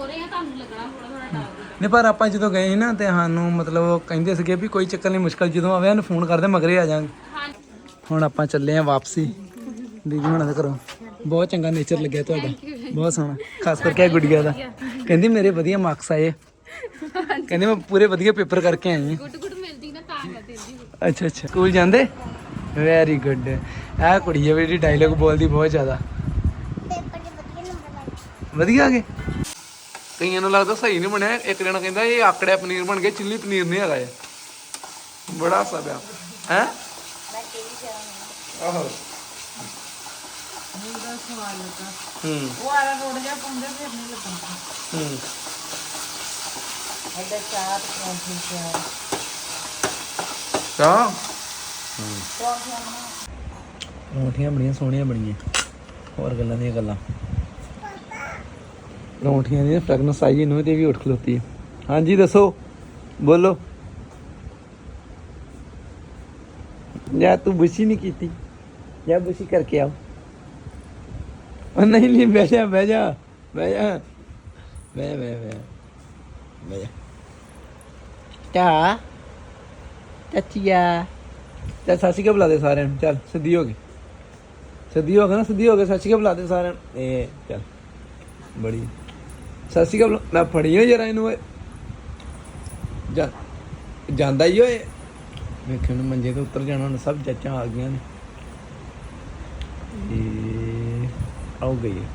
ਹੋ ਰਹੇ ਆ ਤੁਹਾਨੂੰ ਲੱਗਣਾ ਥੋੜਾ ਥੋੜਾ ਡਰ ਨਹੀਂ ਪਰ ਆਪਾਂ ਜਦੋਂ ਗਏ ਸੀ ਨਾ ਤੇ ਸਾਨੂੰ ਮਤਲਬ ਉਹ ਕਹਿੰਦੇ ਸੀਗੇ ਵੀ ਕੋਈ ਚੱਕਰ ਨਹੀਂ ਮੁਸ਼ਕਲ ਜਦੋਂ ਆਵੇ ਸਾਨੂੰ ਫੋਨ ਕਰਦੇ ਮਗਰੇ ਆ ਜਾਾਂਗੇ ਹਾਂ ਹੁਣ ਆਪਾਂ ਚੱਲੇ ਆ ਵਾਪਸੀ। ਦੀਦੀ ਹੁਣਾਂ ਦੇ ਘਰੋਂ। ਬਹੁਤ ਚੰਗਾ ਨੇਚਰ ਲੱਗਿਆ ਤੁਹਾਡਾ। ਬਹੁਤ ਸੋਹਣਾ। ਖਾਸ ਕਰਕੇ ਇਹ ਗੁੜੀਆ ਦਾ। ਕਹਿੰਦੀ ਮੇਰੇ ਵਧੀਆ ਮਾਰਕਸ ਆਏ। ਕਹਿੰਦੀ ਮੈਂ ਪੂਰੇ ਵਧੀਆ ਪੇਪਰ ਕਰਕੇ ਆਈ ਹਾਂ। ਗੁੱਡ ਗੁੱਡ ਮਿਲਦੀ ਨਾ ਤਾਂ ਕਰ ਦਿੰਦੀ ਅੱਛਾ ਅੱਛਾ। ਸਕੂਲ ਜਾਂਦੇ? ਵੈਰੀ ਗੁੱਡ ਇਹ ਕੁੜੀ ਹੈ ਜਿਹੜੀ ਡਾਇਲੋਗ ਬੋਲਦੀ ਬਹੁਤ ਜ਼ਿਆਦਾ। ਵਧੀਆ ਆ ਗਏ? ਕਈਆਂ ਨੂੰ ਲੱਗਦਾ ਸਹੀ ਨਹੀਂ ਬਣਿਆ। ਇੱਕ ਜਣਾ ਕਹਿੰਦਾ ਇਹ ਆਕੜਿਆ ਪਨੀਰ ਬਣ ਗਿਆ ਚਿੱਲੀ ਪਨੀਰ ਨਹੀਂ ਹੈਗਾ ਇਹ। ਬੜਾ ਸਭਿਆ ਹੈ? ਆਹੋ। ਹੂੰ। ਉਹ ਆਲਾ ਰੋੜ ਜਾ ਪਾਉਂਦੇ ਫਿਰ ਨਹੀਂ ਲੱਗਦਾ ਹੂੰ। ਐਡਾ ਚਾਹ ਤੇ ਪਰੌਂਠੀ ਤਿਆਰ। ਤਾਂ ਪਰੌਂਠੀਆਂ ਬੜੀਆਂ ਸੋਹਣੀਆਂ ਬਣੀਆਂ। ਹੋਰ ਗੱਲਾਂ ਦੀਆਂ ਗੱਲਾਂ। ਪਰੌਂਠੀਆਂ ਦੀ ਫ੍ਰੈਗਨੈਂਸ ਆਈ ਇਹਨੂੰ ਤੇ ਵੀ ਉੱਠ ਖਲੋਤੀ ਹੈ। ਹਾਂਜੀ ਦੱਸੋ। ਬੋਲੋ। ਜਾਂ ਤੂੰ ਬੁਸ਼ੀ ਨਹੀਂ ਕੀਤੀ। ਜਾਂ ਬੁਸ਼ੀ ਕਰਕੇ ਆਓ। ਉਹ ਨਹੀਂ ਨਹੀਂ ਬਹਿ ਜਾ ਬਹਿ ਜਾ ਬਹਿ ਜਾ। ਬਹਿ ਬਹਿ ਬਹਿ ਬਹਿ ਜਾ। ਚਾ। ਚਾਚੀਆ। ਚੱਲ ਸਤਿ ਸ਼੍ਰੀ ਅਕਾਲ ਬੁਲਾ ਦੇ ਸਾਰਿਆਂ ਨੂੰ। ਚੱਲ ਸਿੱਧੀ ਹੋ ਗਈ। ਸਿੱਧੀ ਹੋ ਗਏ ਨਾ ਸਿੱਧੀ ਹੋ ਗਏ ਸਤਿ ਸ਼੍ਰੀ ਅਕਾਲ ਬੁਲਾ ਦੇ ਸਾਰਿਆਂ ਨੂੰ। ਇਹ ਚੱਲ। ਬੜੀ ਸਤਿ ਸ਼੍ਰੀ ਅਕਾਲ, ਮੈਂ ਫੜੀ ਹੋ ਜਰਾ ਇਹਨੂੰ ਓਏ। ਜਾ, ਜਾਂਦਾ ਹੀ ਓਏ। ਵੇਖਣ ਨੂੰ ਮੰਜੇ ਤੋਂ ਉੱਤਰ ਜਾਣਾ, ਹੁਣ ਸਭ ਚਾਚਾਂ ਆ ਗਈਆਂ ਨੇ। ਇਹ ਆਉ ਗਈ ਹੈ।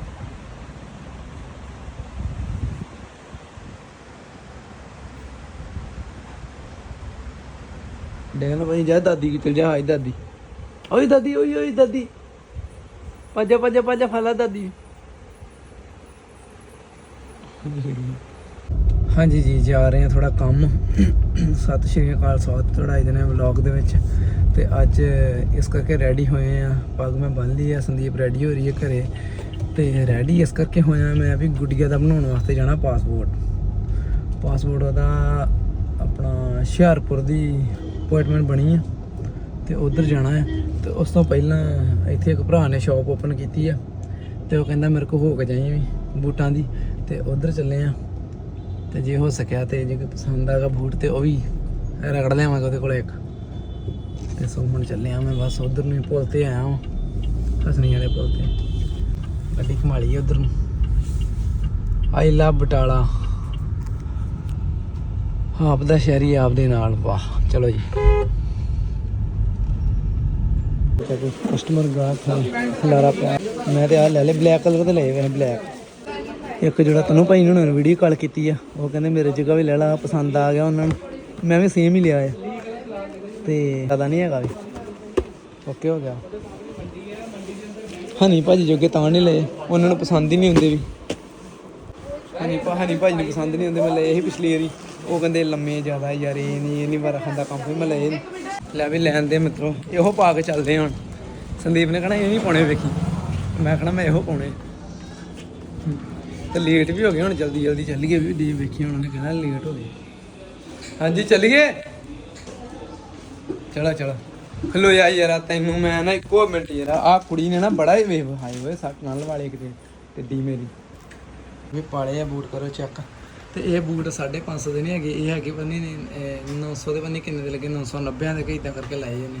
ਦੇਖਣਾ ਭਾਈ ਜਾ, ਦਾਦੀ ਕੀ ਚਲ ਜਾ, ਆਈ ਦਾਦੀ। ਓਏ ਦਾਦੀ, ਓਏ ਓਏ ਦਾਦੀ। ਪਾਜਾ ਪਾਜਾ ਪਾਜਾ ਫਲਾ ਦਾਦੀ। ਹਾਂਜੀ ਜੀ, ਜਾ ਰਹੇ ਹਾਂ ਥੋੜਾ ਕੰਮ। ਸਤਿ ਸ਼੍ਰੀ ਅਕਾਲ, ਸਵਾਗਤ ਤੁਹਾਡਾ ਅੱਜ ਦੇ ਵਲੌਗ ਦੇ ਵਿੱਚ। ਤੇ ਅੱਜ ਇਸ ਕਰਕੇ ਰੈਡੀ ਹੋਏ ਆ ਪੱਗ ਮੈਂ ਬੰਨ ਲਈ ਆ, ਸੰਦੀਪ ਰੈਡੀ ਹੋ ਰਹੀ ਹੈ ਘਰੇ। ਤੇ ਰੈਡੀ ਇਸ ਕਰਕੇ ਹੋਇਆ ਮੈਂ ਵੀ ਗੁੱਡੀਆ ਦਾ ਬਣਾਉਣ ਵਾਸਤੇ ਜਾਣਾ ਪਾਸਪੋਰਟ ਪਾਸਪੋਰਟ ਉਹਦਾ ਆਪਣਾ ਹੁਸ਼ਿਆਰਪੁਰ ਦੀ ਅਪਾਇੰਟਮੈਂਟ ਬਣੀ ਆ। ਤੇ ਉਧਰ ਜਾਣਾ ਹੈ। ਤੇ ਉਸ ਤੋਂ ਪਹਿਲਾਂ ਇੱਥੇ ਇੱਕ ਭਰਾ ਨੇ ਸ਼ਾਪ ਓਪਨ ਕੀਤੀ ਆ। ਤੇ ਉਹ ਕਹਿੰਦਾ ਮੇਰੇ ਕੋ ਹੋ ਕੇ ਜਾਈ ਵੀ ਬੂਟਾਂ ਦੀ। ਤੇ ਉਧਰ ਚੱਲੇ ਆ। ਤੇ ਜੇ ਹੋ ਸਕਿਆ ਤੇ ਜੇ ਕੋਈ ਪਸੰਦ ਆਗਾ ਬੂਟ ਤੇ ਉਹ ਵੀ ਰਗੜ ਲਿਆਵਾਂਗੇ ਉਹਦੇ ਕੋਲ ਇੱਕ। ਤੇ ਸੋ ਹੁਣ ਚੱਲੇ ਆ ਮੈਂ ਬਸ ਉਧਰ ਨੂੰ ਹੀ ਤੇ ਆਇਆ ਹਾਂ ਹਸਨੀ ਵਾਲੇ ਪੁੱਲ ਤੇ। ਗੱਡੀ ਘਮਾਲੀ ਉਧਰ ਨੂੰ। I love Batala. ਆਪ ਦਾ ਸ਼ਹਿਰੀ ਆਪ ਦੇ ਨਾਲ ਵਾਹ, ਚਲੋ ਜੀ। ਕਸਟਮਰ ਗਾਹਕ ਹੈ ਪਿਆ। ਮੈਂ ਤੇ ਆ ਲੈ ਲੈ ਬਲੈਕ ਕਲਰ ਦੇ ਲਏ ਵੇ ਬਲੈਕ ਇੱਕ ਜਿਹੜਾ ਤੈਨੂੰ ਭਾਈ ਨੇ ਹੁਣ ਵੀਡੀਓ ਕਾਲ ਕੀਤੀ ਆ, ਉਹ ਕਹਿੰਦੇ ਮੇਰੇ ਜਗ੍ਹਾ ਵੀ ਲੈ ਲਾ, ਪਸੰਦ ਆ ਗਿਆ ਉਹਨਾਂ ਨੂੰ। ਮੈਂ ਵੀ ਸੇਮ ਹੀ ਲਿਆ ਆ। ਤੇ ਪਤਾ ਨਹੀਂ ਹੈਗਾ ਵੀ। ਓਕੇ ਹੋ ਗਿਆ। ਹਨੀ ਭਾਜੀ ਜੋਗੇ ਤਾਂ ਨਹੀਂ ਲਏ, ਉਹਨਾਂ ਨੂੰ ਪਸੰਦ ਹੀ ਨਹੀਂ ਹੁੰਦੇ ਵੀ। ਹਨੀ ਭਾ ਹਨੀ ਭਾਜੀ ਨੂੰ ਪਸੰਦ ਨਹੀਂ ਹੁੰਦੇ, ਮੈਂ ਲਏ ਸੀ ਪਿਛਲੀ ਵਾਰੀ। ਉਹ ਕਹਿੰਦੇ ਲੰਮੇ ਜ਼ਿਆਦਾ ਯਾਰ, ਇਹ ਨਹੀਂ ਇਹ ਨਹੀਂ ਵਾਰਾ ਖਾਂਦਾ ਕੰਮ ਵੀ ਮੈਂ ਲਏ ਲੈ ਵੀ ਲੈਣ ਦੇ ਮਿੱਤਰੋ, ਇਹੋ ਪਾ ਕੇ ਚੱਲਦੇ ਹਾਂ ਹੁਣ। ਸੰਦੀਪ ਨੇ ਕਹਣਾ, ਇਹ ਨਹੀਂ ਪਾਉਣੇ ਵੇਖੀ। ਮੈਂ ਕਹਣਾ, ਮੈਂ ਇਹੋ ਪਾਉਣੇ ਤੇ ਲੇਟ ਵੀ ਹੋ ਗਏ, ਹੁਣ ਜਲਦੀ ਜਲਦੀ ਚੱਲੀਏ ਵੀ ਦੀ ਵੇਖੀ ਹੁਣ ਉਹਨੇ ਕਹਿਣਾ ਲੇਟ ਹੋ ਗਏ। ਹਾਂਜੀ, ਚੱਲੀਏ? ਚਲੋ ਚਲੋ। ਖਲੋ ਜਾ ਯਾਰ ਤੈਨੂੰ ਮੈਂ ਨਾ ਇੱਕੋ ਮਿੰਟ ਯਾਰ ਆ ਕੁੜੀ ਨੇ ਨਾ ਬੜਾ ਹੀ ਵੇਖ ਹਾਈ ਓਏ, ਸੱਟ ਨਾਲ ਵਾਲੇ ਕਿਤੇ ਟਿੱਡੀ ਮੇਰੀ। ਵੀ ਪਾਲੇ ਆ ਬੂਟ, ਕਰੋ ਚੈੱਕ ਤੇ ਇਹ ਬੂਟ 550 ਦੇ ਨਹੀਂ ਹੈਗੇ, ਇਹ ਹੈਗੇ ਬੰਨੀ ਨੇ 900 ਦੇ ਬੰਨੀ ਕਿੰਨੇ ਦੇ ਲੱਗੇ 990 ਦੇ ਇਦਾਂ ਕਰਕੇ ਲਾਏ ਇਹਨੇ।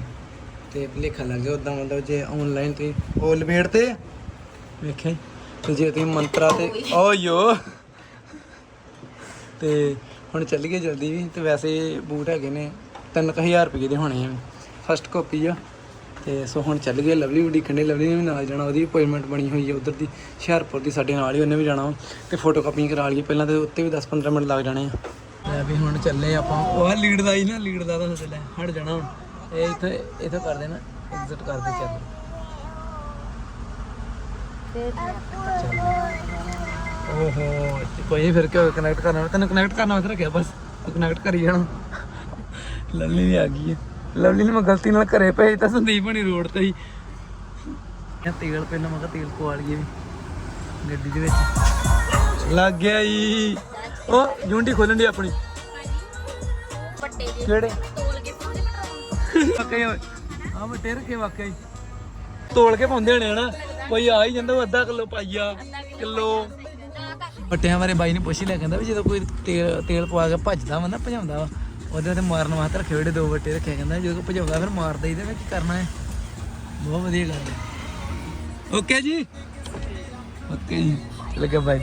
ਤੇ ਭਲੇਖਾ ਲੱਗ ਗਿਆ ਉਦਾਂ ਮਤਲਬ ਜੇ ਆਨਲਾਈਨ ਤੇ ਉਹ ਲਪੇਟ ਤੇ ਵੇਖਿਆ ਤੇ ਜੇ ਤੁਸੀਂ ਮੰਤਰਾ ਤੇ ਓਯੋ ਤੇ ਹੁਣ ਚੱਲੀਏ ਜਲਦੀ ਵੀ, ਤੇ ਵੈਸੇ ਬੂਟ ਹੈਗੇ ਨੇ 3000 ਰੁਪਏ ਦੇ ਹੋਣੇ ਆ। ਫਸਟ ਕਾਪੀ ਆ। ਤੇ ਸੋ ਹੁਣ ਚੱਲ ਗਏ ਲਵਲੀ ਵੀ ਡਿੱਖਣੇ ਲਵਲੀ ਨੇ ਵੀ ਨਾਲ ਜਾਣਾ, ਉਹਦੀ ਅਪਾਇੰਟਮੈਂਟ ਬਣੀ ਹੋਈ ਹੈ ਉਧਰ ਦੀ, ਹੁਸ਼ਿਆਰਪੁਰ ਦੀ, ਸਾਡੇ ਨਾਲ ਹੀ ਉਹਨੇ ਵੀ ਜਾਣਾ ਵਾ। ਤੇ ਫੋਟੋ ਕਾਪੀਆਂ ਕਰਾ ਲਈਏ, ਪਹਿਲਾਂ ਤੇ ਉੱਤੇ ਵੀ 10-15 ਮਿੰਟ ਲੱਗ ਜਾਣੇ ਆ। ਲੈ ਵੀ ਹੁਣ ਚੱਲੇ ਆਪਾਂ, ਉਹ ਲੀਡ ਦਾ ਹੀ ਨਾ ਲੀਡ ਦਾ ਤਾਂ ਲੈ ਹਟ ਜਾਣਾ ਹੁਣ। ਇਹ ਇੱਥੇ ਇੱਥੇ ਕਰ ਦੇਣਾ ਐਗਜ਼ਿਟ ਕਰਦੇ ਚੱਲ। ਚੱਲ। ਓਹੋ ਕੋਈ ਨੀ, ਫਿਰ ਕਿਉਂ ਕਨੈਕਟ ਕਰਨਾ? ਤੈਨੂੰ ਕਨੈਕਟ ਕਰਨਾ ਵਾਸਤੇ ਰੱਖਿਆ ਬਸ। ਤੂੰ ਕਨੈਕਟ ਕਰੀ ਜਾਣਾ। ਲਵਲੀ ਵੀ ਆ ਗਈ ਹੈ ਲਵਲੀ ਨੇ ਮੈਂ ਗਲਤੀ ਨਾਲ ਘਰੇ ਭੇਜ ਤਾਂ ਸੰਦੀਪ ਬਣੀ ਰੋਡ ਤੇ ਹੀ। ਇਹ ਤੇਲ ਪਹਿਲਾਂ ਮੈਂ ਕਿਹਾ ਤੇਲ ਪਵਾ ਲਈਏ ਵੀ ਗੱਡੀ ਦੇ ਵਿੱਚ। ਲੱਗ ਗਿਆ ਈ ਉਹ ਜੁੰਡੀ ਖੋਲਣ ਦੀ ਆਪਣੀ। ਵੱਡੇ ਜੇ ਕਿਹੜੇ? ਤੋਲ ਕੇ ਪਾਉਂਦੇ ਵਾਕਈ ਆ ਵੱਡੇ ਰੱਖੇ ਵਾਕਈ। ਤੋਲ ਕੇ ਪਾਉਂਦੇ ਹੋਣੇ ਹਨਾ ਕੋਈ ਆ ਹੀ ਜਾਂਦਾ, ਉਹ ਅੱਧਾ ਕਿਲੋ ਪਾਈਆ, ਕਿਲੋ। ਪੱਟਿਆਂ ਬਾਰੇ ਬਾਈ ਨੇ ਪੁੱਛ ਲਿਆ, ਕਹਿੰਦਾ ਵੀ ਜਦੋਂ ਕੋਈ ਤੇਲ ਤੇਲ ਪਵਾ ਕੇ ਭੱਜਦਾ ਵਾ ਨਾ, ਭਜਾਉਂਦਾ ਵਾ, ਉਹਦੇ ਤੇ ਮਾਰਨ ਵਾਸਤੇ ਰੱਖੇ ਹੋਏ ਦੋ ਵੱਟੇ ਰੱਖਿਆ ਕਹਿੰਦਾ ਜਦੋਂ ਭਜਾਉਂਦਾ ਫਿਰ ਮਾਰ ਦਈਦਾ ਵੀ ਕੀ ਕਰਨਾ ਹੈ? ਬਹੁਤ ਵਧੀਆ ਗੱਲ ਹੈ। ਓਕੇ ਜੀ? ਓਕੇ ਜੀ, ਚਲ ਬਾਈ।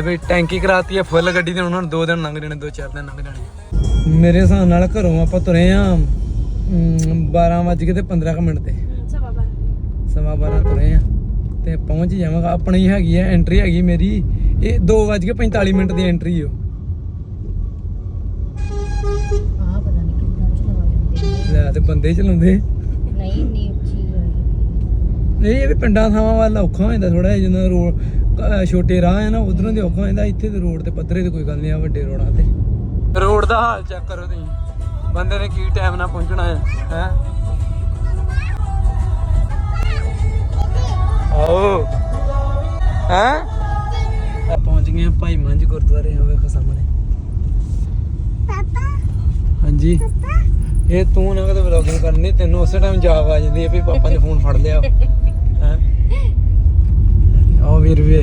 ਅਬੇ ਟੈਂਕੀ ਕਰਾਤੀ ਹੈ, ਫੁੱਲ ਗੱਡੀ ਤੇ ਉਹਨਾਂ ਨੂੰ ਦੋ ਦਿਨ ਲੰਘ ਜਾਣੇ, ਦੋ ਚਾਰ ਦਿਨ ਲੰਘ ਜਾਣੇ। ਮੇਰੇ ਹਿਸਾਬ ਨਾਲ ਘਰੋਂ ਆਪਾਂ ਤੁਰੇ ਆ 12 ਵਜ ਕੇ ਤੇ 15 ਕੁ ਮਿੰਟ ਤੇ। ਸਵਾ ਬਾਰਾਂ ਸਵਾ 12 ਤੁਰੇ ਆ। ਤੇ ਪਹੁੰਚ ਜਾਵਾਂਗਾ। ਆਪਣੀ ਹੈਗੀ ਆ ਐਂਟਰੀ ਹੈਗੀ ਮੇਰੀ। ਇਹ 2 ਵਜ ਕੇ 45 ਮਿੰਟ ਦੀ ਐਂਟਰੀ ਨਹੀਂ ਲੈਂਦੇ ਲੈ ਤੇ ਬੰਦੇ ਹੀ ਚਲਾਉਂਦੇ। ਨਹੀਂ ਉੱਚੀ ਹੋਈ ਇਹ। ਵੀ ਪਿੰਡਾਂ ਥਾਵਾਂ ਵੱਲ ਔਖਾ ਹੋ ਜਾਂਦਾ ਥੋੜਾ ਜਿਹਾ। ਜਦੋਂ ਰੋਡ ਛੋਟੇ ਰਾਹ ਹੈ ਨਾ ਉਧਰੋਂ ਦੀ ਔਖਾ ਹੋ ਜਾਂਦਾ। ਇੱਥੇ ਤੇ ਰੋਡ ਤੇ ਪੱਧਰੇ ਤੇ ਕੋਈ ਗੱਲ ਨਹੀਂ ਆ ਵੱਡੇ ਰੋਡਾਂ ਤੇ। ਰੋਡ ਦਾ ਹਾਲ ਚੈੱਕ ਕਰੋ ਤੁਸੀਂ। ਬੰਦੇ ਨੇ ਕੀ ਟਾਈਮ ਨਾਲ ਪਹੁੰਚਣਾ ਹੈ ਹੈ? ਆਓ। ਹੈ? ਪਹੁੰਚ ਗਏ ਆ ਭਾਈ ਮੰਝ ਗੁਰਦੁਆਰੇ ਹੋਵੇ ਖਾ ਸਾਹਮਣੇ। ਹਾਂਜੀ। ਇਹ ਤੂੰ ਨਾ ਕਦੇ ਵਲੌਗਿੰਗ ਕਰਨੀ ਤੈਨੂੰ ਉਸੇ ਟਾਈਮ ਜਾਗ ਆ ਜਾਂਦੀ ਹੈ ਵੀ ਪਾਪਾ ਨੇ ਫੋਨ ਫੜ ਲਿਆ। ਹੈ? ਆਓ ਵੀਰ ਵੇ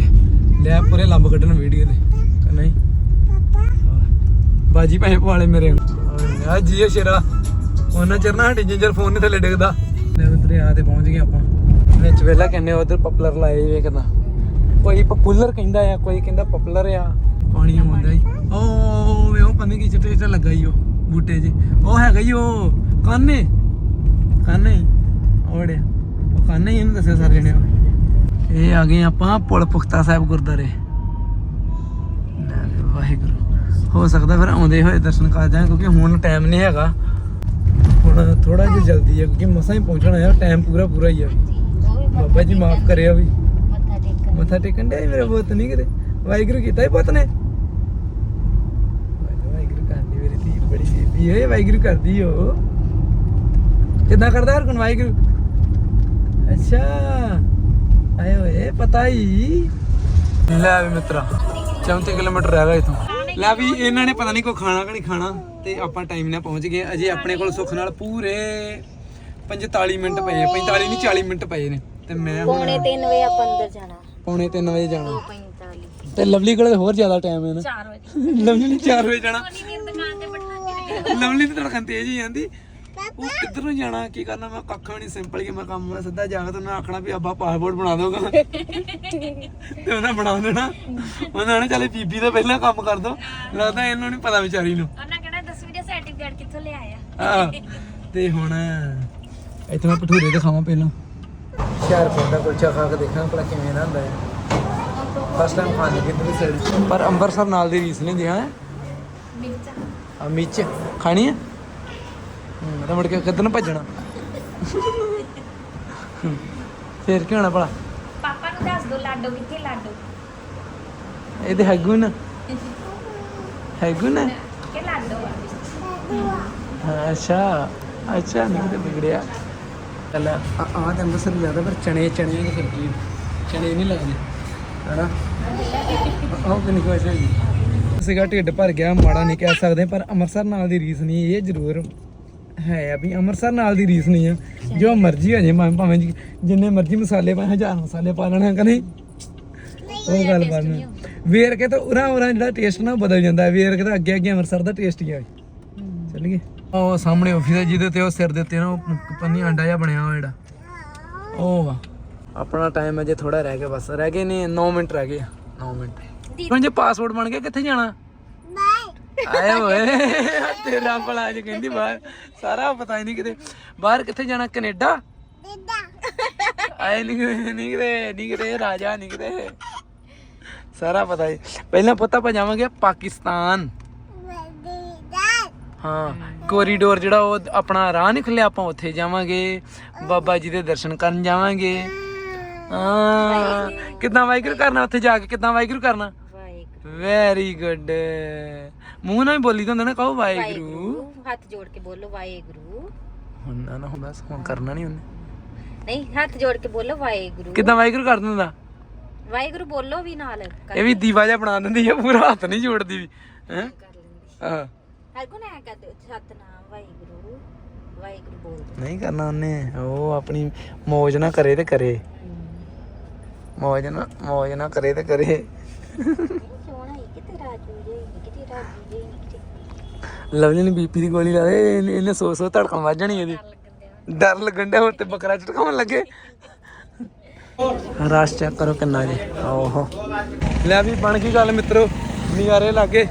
ਲੈ ਪੂਰੇ ਲੰਬ ਕੱਢਣ ਵੀਡੀਓ ਦੇ ਨਹੀਂ? ਬਾਜੀ ਪੈਸੇ ਪਵਾਲੇ ਮੇਰੇ। ਆ ਜੀ ਸ਼ੇਰਾ। ਉਹਨਾਂ ਚਿਰ ਨਾ ਸਾਡੀ ਜਿੰਜਰ ਫੋਨ ਨਹੀਂ ਥੱਲੇ ਡਿੱਗਦਾ। ਲੈ ਉਧਰ ਆ ਤੇ ਪਹੁੰਚ ਗਏ ਆਪਾਂ। ਵਿੱਚ ਵੇਲਾ ਕਹਿੰਦੇ ਉਧਰ ਪਪੂਲਰ ਲਾਏ ਵੇਖਦਾ ਕੋਈ ਪਪੂਲਰ ਕਹਿੰਦਾ ਆ, ਕੋਈ ਕਹਿੰਦਾ ਪਪੂਲਰ ਆ। ਪਾਣੀ ਆਉਂਦਾ ਹੀ ਓ ਵੇ, ਉਹ ਪੰਨੇ ਕੀ ਚਿੱਟੇ ਚਿੱਟੇ ਲੱਗਾ ਹੀ ਉਹ, ਬੂਟੇ 'ਚ ਉਹ ਹੈਗਾ ਹੀ ਉਹ, ਕਾਨੇ? ਕਾਨੇ? ਔੜਿਆ ਉਹ ਕਾਨੇ ਹੀ ਇਹਨੂੰ ਦੱਸਿਆ ਸਾਰੇ ਜਣੇ ਇਹ ਆ ਗਏ ਆਪਾਂ ਪੁਲ ਪੁਖਤਾ ਸਾਹਿਬ ਗੁਰਦਾਰੇ ਵਾਹਿਗੁਰੂ। ਹੋ ਸਕਦਾ ਫਿਰ ਆਉਂਦੇ ਹੋਏ ਦਰਸ਼ਨ ਕਰ ਜਾਵਾਂ ਕਿਉਂਕਿ ਹੁਣ ਟਾਈਮ ਨਹੀਂ ਹੈਗਾ। ਹੁਣ ਥੋੜਾ ਜਿਹਾ ਜਲਦੀ ਹੈ ਕਿਉਂਕਿ ਮਸਾਂ ਹੀ ਪਹੁੰਚਣਾ ਹੈ ਟਾਈਮ ਪੂਰਾ ਪੂਰਾ ਹੀ ਆ। ਬਾਬਾ ਜੀ ਮਾਫ ਕਰਿਆ ਵੀ। ਮੱਥਾ ਟੇਕਣ। ਮੱਥਾ ਟੇਕਣ ਦੇ ਮੇਰੇ ਪੁੱਤ ਨਹੀਂ ਕਿਤੇ? ਵਾਹਿਗੁਰੂ ਕੀਤਾ ਹੀ ਪੁੱਤ ਨੇ? ਵਾਹਿਗੁਰੂ ਕਰਦੀ ਮੇਰੀ ਧੀ ਬੜੀ ਬੀਬੀ ਏ ਵਾਹਿਗੁਰੂ ਕਰਦੀ ਓ। ਕਿੱਦਾਂ ਕਰਦਾ ਹਰ ਕੋਣ ਵਾਹਿਗੁਰੂ? ਅੱਛਾ ਆਏ ਓਏ ਪਤਾ ਹੀ। ਲੈ ਵੀ ਮਿੱਤਰਾ 34 ਕਿਲੋਮੀਟਰ ਰਹਿ ਗਿਆ ਇਥੋਂ। ਲੈ ਵੀ ਇਹਨਾਂ ਨੇ ਪਤਾ ਨਹੀਂ ਕੋਈ ਖਾਣਾ ਕਿ ਨਹੀਂ ਖਾਣਾ ਤੇ ਆਪਾਂ ਟਾਈਮ ਨਾਲ ਪਹੁੰਚ ਗਏ ਅਜੇ ਆਪਣੇ ਕੋਲ ਸੁੱਖ ਨਾਲ ਪੂਰੇ 45 ਮਿੰਟ ਪਏ ਆ 45 ਨਹੀਂ 40 ਮਿੰਟ ਪਏ ਨੇ। ਤੇ ਮੈਂ ਹੁਣ ਪੌਣੇ 3 ਵਜੇ ਆਪਾਂ ਅੰਦਰ ਜਾਣਾ। ਪੌਣੇ 3 ਵਜੇ ਜਾਣਾ। 45 ਤੇ ਲਵਲੀ ਕੋਲ ਹੋਰ ਜ਼ਿਆਦਾ ਟਾਈਮ ਹੈ ਨਾ। 4 ਵਜੇ। ਲਵਲੀ ਨੇ 4 ਵਜੇ ਜਾਣਾ। ਲਵਲੀ ਦੀ ਧੜਕਣ ਤੇਜ਼ ਹੀ ਜਾਂਦੀ ਉਹ ਕਿੱਧਰ ਨੂੰ ਜਾਣਾ ਕੀ ਕਰਨਾ? ਮੈਂ ਕੱਖਾਂ ਨਹੀਂ ਸਿੰਪਲ ਕਿ ਮੈਂ ਕੰਮ ਮੈਂ ਸਿੱਧਾ ਜਾ ਕੇ ਤੇ ਉਹਨਾਂ ਆਖਣਾ ਵੀ ਅੱਬਾ ਪਾਸਪੋਰਟ ਬਣਾ ਦੋਗਾ ਤੇ ਉਹਨਾਂ ਬਣਾ ਦੇਣਾ। ਉਹਨਾਂ ਨੇ ਚੱਲੇ ਬੀਬੀ ਦਾ ਪਹਿਲਾਂ ਕੰਮ ਕਰ ਦੋ। ਲੱਗਦਾ ਇਹਨੂੰ ਨਹੀਂ ਪਤਾ ਵਿਚਾਰੀ ਨੂੰ। ਉਹਨਾਂ ਕਹਿੰਦਾ 10ਵੀਂ ਦਾ ਸਰਟੀਫਿਕੇਟ ਕਿੱਥੋਂ ਲਿਆਇਆ ਹਾਂ। ਤੇ ਹੁਣ ਇੱਥੇ ਮੈਂ ਭਟੂਰੇ ਦਿਖਾਵਾਂ ਪਹਿਲਾਂ। ਹੁਸ਼ਿਆਰਪੁਰ ਦਾ ਕੁਲਚਾ ਖਾ ਕੇ ਦੇਖਾਂ ਭਲਾ ਕਿਵੇਂ ਦਾ ਹੁੰਦਾ ਹੈ ਫਸਟ ਟਾਈਮ ਖਾਣ ਲੱਗੇ ਤੇ ਸਾਈਡ ਪਰ ਅੰਮ੍ਰਿਤਸਰ ਨਾਲ ਦੀ ਰੀਸ ਨਹੀਂ ਦਿਆ ਮਿਰਚਾ। ਆ ਮਿਰਚ ਖਾਣੀ ਹੈ ਹੂੰ ਮੈਂ ਤਾਂ ਮੁੜ ਕੇ ਨੂੰ ਭੱਜਣਾ। ਫੇਰ ਕੀ ਹੋਣਾ ਭਲਾ? ਪਾਪਾ ਨੂੰ ਦੱਸ ਦੋ ਲਾਡੋ ਕਿੱਥੇ ਲਾਡੋ? ਇਹਦੇ ਹੈਗੂ ਨਾ। ਹੈਗੂ ਨਾ? ਕਿ ਲਾਡੋ ਆ? ਹਾਂ, ਅੱਛਾ ਅੱਛਾ ਨਹੀਂ ਤੇ ਵਿਗੜਿਆ ਚੱਲ ਤਾਂ ਅੰਮ੍ਰਿਤਸਰ ਜ਼ਿਆਦਾ, ਪਰ ਚਣੇ ਚਣੇ ਦੀ ਸਬਜ਼ੀ ਚਣੇ ਨਹੀਂ ਲੱਗਦੇ। ਹਨਾ? ਆਹ ਕਿੰਨੀ ਕੋਈ ਸਹੀ ਸੀਗਾ ਢਿੱਡ ਭਰ ਗਿਆ, ਮਾੜਾ ਨਹੀਂ ਕਹਿ ਸਕਦੇ, ਪਰ ਅੰਮ੍ਰਿਤਸਰ ਨਾਲ ਦੀ ਰੀਸ ਨਹੀਂ, ਇਹ ਜ਼ਰੂਰ ਹੈ ਆ ਵੀ ਅੰਮ੍ਰਿਤਸਰ ਨਾਲ ਦੀ ਰੀਸ ਨਹੀਂ ਆ। ਜੋ ਮਰਜ਼ੀ ਹੋ ਜੇ, ਭਾਵੇਂ ਜੀ, ਜਿੰਨੇ ਮਰਜ਼ੀ ਮਸਾਲੇ ਪਾਏ ਹਜ਼ਾਰ ਮਸਾਲੇ ਪਾ ਲੈਣਾ ਕਿ ਨਹੀਂ? ਉਹ ਗੱਲ ਬਣ ਵੇਰ ਕੇ ਤਾਂ ਉਰਾਂ ਉਰਾਂ ਜਿਹੜਾ ਟੇਸਟ ਨਾ ਬਦਲ ਜਾਂਦਾ ਵੇਰ ਕੇ ਤਾਂ ਅੱਗੇ ਅੱਗੇ ਅੰਮ੍ਰਿਤਸਰ ਦਾ ਟੇਸਟ ਹੀ ਆ। ਚੱਲੀਏ ਉਹ ਸਾਹਮਣੇ ਆਫਿਸ ਹੈ ਜਿਹਦੇ ਤੇ ਉਹ ਸਿਰ ਦੇ ਉੱਤੇ ਨਾ ਉਹ ਪੰਨੀ ਆਂਡਾ ਜਿਹਾ ਬਣਿਆ ਹੋਇਆ ਜਿਹੜਾ। ਉਹ ਵਾ। ਆਪਣਾ ਟਾਈਮ ਅਜੇ ਥੋੜਾ ਰਹਿ ਗਿਆ ਬਸ। ਰਹਿ ਗਏ ਨੇ 9 ਮਿੰਟ ਰਹਿ ਗਏ 9 ਮਿੰਟ। ਹੁਣ ਜੇ ਪਾਸਪੋਰਟ ਬਣ ਗਿਆ ਕਿੱਥੇ ਜਾਣਾ? ਆਏ ਓਏ ਤੇਰਾ ਭਲਾ ਅੱਜ ਕਹਿੰਦੀ ਬਾਹਰ। ਸਾਰਾ ਪਤਾ ਹੀ ਨਹੀਂ ਕਿਤੇ। ਬਾਹਰ ਕਿੱਥੇ ਜਾਣਾ? ਕੈਨੇਡਾ? ਆਏ ਨਹੀਂ ਨਹੀਂ ਕਿਤੇ ਨਹੀਂ ਕਿਤੇ ਰਾਜਾ ਨਹੀਂ ਕਿਤੇ। ਸਾਰਾ ਪਤਾ ਹੀ। ਪਹਿਲਾਂ ਪੁੱਤ ਆਪਾਂ ਜਾਵਾਂਗੇ ਪਾਕਿਸਤਾਨ। ਹਾਂ ਕੋਰੀਡੋਰ ਜਿਹੜਾ ਉਹ ਆਪਣਾ ਰਾਹ ਨਹੀਂ ਖੁੱਲਿਆ ਆਪਾਂ ਉੱਥੇ ਜਾਵਾਂਗੇ ਬਾਬਾ ਜੀ ਦੇ ਦਰਸ਼ਨ ਕਰਨ ਜਾਵਾਂਗੇ। ਹਾਂ ਕਿੱਦਾਂ ਵਾਹਿਗੁਰੂ ਕਰਨਾ ਉੱਥੇ ਜਾ ਕੇ ਕਿੱਦਾਂ ਵਾਹਿਗੁਰੂ ਕਰਨਾ? ਵੈਰੀ ਗੁੱਡ ਮੂੰਹ ਨਾਲ ਹੀ ਬੋਲੀ ਤਾਂ ਹੁੰਦਾ ਨਾ ਕਹੋ ਵਾਹਿਗੁਰੂ। ਹੱਥ ਜੋੜ ਕੇ ਬੋਲੋ ਵਾਹਿਗੁਰੂ। ਹੁਣ ਨਾ ਨਾ ਬਸ ਹੁਣ ਕਰਨਾ ਨਹੀਂ ਉਹਨੇ। ਨਹੀਂ ਹੱਥ ਜੋੜ ਕੇ ਬੋਲੋ ਵਾਹਿਗੁਰੂ। ਕਿੱਦਾਂ ਵਾਹਿਗੁਰੂ ਕਰ ਦਿੰਦਾ? ਵਾਹਿਗੁਰੂ ਬੋਲੋ ਵੀ ਨਾਲ। ਇਹ ਵੀ ਦੀਵਾ ਜਿਹਾ ਬਣਾ ਦਿੰਦੀ ਹੈ ਪੂਰਾ ਹੱਥ ਨਹੀਂ ਜੋੜਦੀ ਵੀ। ਹੈ। ਸਤਨਾਮ ਵਾਹਿਗੁਰੂ ਵਾਹਿਗੁਰੂ ਬੋਲ ਨਹੀਂ ਕਰਨਾ ਉਹਨੇ ਉਹ ਆਪਣੀ ਮੌਜ ਨਾ ਕਰੇ ਤੇ ਕਰੇ। ਮੌਜ ਨਾ ਮੌਜ ਨਾ ਕਰੇ ਤੇ ਕਰੇ। ਸੋਹਣਾ ਹੀ ਕਿਤੇ ਰਾਜੂ ਜੇ ਕਿਤੇ ਰਾਜੂ ਜੇ ਕਿਤੇ ਲਵਲੀ ਨੇ ਬੀਪੀ ਦੀ ਗੋਲੀ ਲਾ ਦੇ ਇਹਨੇ- ਇਹਨੇ ਸੋ ਸੋ ਧੜਕਣ ਵੱਜ ਜਾਣੀ ਇਹਦੀ ਡਰ ਲੱਗਣ ਡਿਆ। ਹੁਣ ਤੇ ਬੱਕਰਾ ਝਟਕਾਉਣ ਲੱਗੇ। ਰਸ਼ ਚੈੱਕ ਕਰੋ ਕਿੰਨਾ ਜੀ ਓਹੋ। ਲੈ ਵੀ ਬਣ ਗਈ ਗੱਲ ਮਿੱਤਰੋ ਨਜ਼ਾਰੇ ਲੱਗੇ।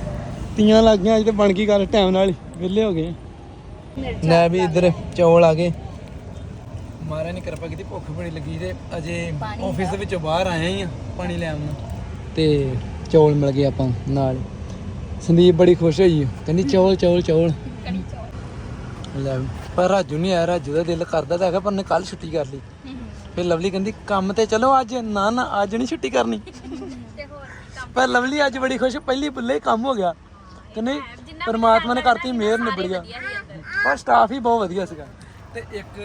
ਤੀਆਂ ਲੱਗ ਗਈਆਂ ਅੱਜ ਤੇ ਬਣ ਗਈ ਗੱਲ ਟਾਈਮ ਨਾਲ ਹੀ ਵਿਹਲੇ ਹੋ ਗਏ ਲੈ ਵੀ ਇੱਧਰ ਚੌਲ ਆ ਗਏ। ਮਾਰਾ ਨਹੀਂ ਕਿਰਪਾ ਕੀਤੀ ਭੁੱਖ ਬੜੀ ਲੱਗੀ ਤੇ ਅਜੇ ਆਫਿਸ ਦੇ ਵਿੱਚੋਂ ਬਾਹਰ ਆਏ ਹੀ ਆ ਪਾਣੀ ਲੈ ਆਉਣਾ ਤੇ ਚੌਲ ਮਿਲ ਗਏ ਆਪਾਂ ਨਾਲ। ਸੰਦੀਪ ਬੜੀ ਖੁਸ਼ ਹੋਈ ਕਹਿੰਦੀ ਚੌਲ ਚੌਲ ਚੌਲ। ਲੈ। ਪਰ ਰਾਜੂ ਨਹੀਂ ਆਇਆ ਰਾਜੂ ਦਾ ਦਿਲ ਕਰਦਾ ਤਾਂ ਹੈਗਾ ਪਰ ਨੇ ਕੱਲ ਛੁੱਟੀ ਕਰ ਲਈ। ਫਿਰ ਲਵਲੀ ਕਹਿੰਦੀ ਕੰਮ ਤੇ ਚਲੋ ਅੱਜ ਨਾ ਨਾ ਅੱਜ ਨਹੀਂ ਛੁੱਟੀ ਕਰਨੀ। ਪਰ ਲਵਲੀ ਅੱਜ ਬੜੀ ਖੁਸ਼ ਪਹਿਲੀ ਬੁੱਲੇ ਕੰਮ ਹੋ ਗਿਆ। ਕਿ ਨਹੀਂ, ਪਰਮਾਤਮਾ ਨੇ ਕਰਤੀ, ਮਿਹਰ ਨਿਬੜੀਆ ਪਰ ਸਟਾਫ ਹੀ ਬਹੁਤ ਵਧੀਆ ਸੀਗਾ। ਤੇ ਇੱਕ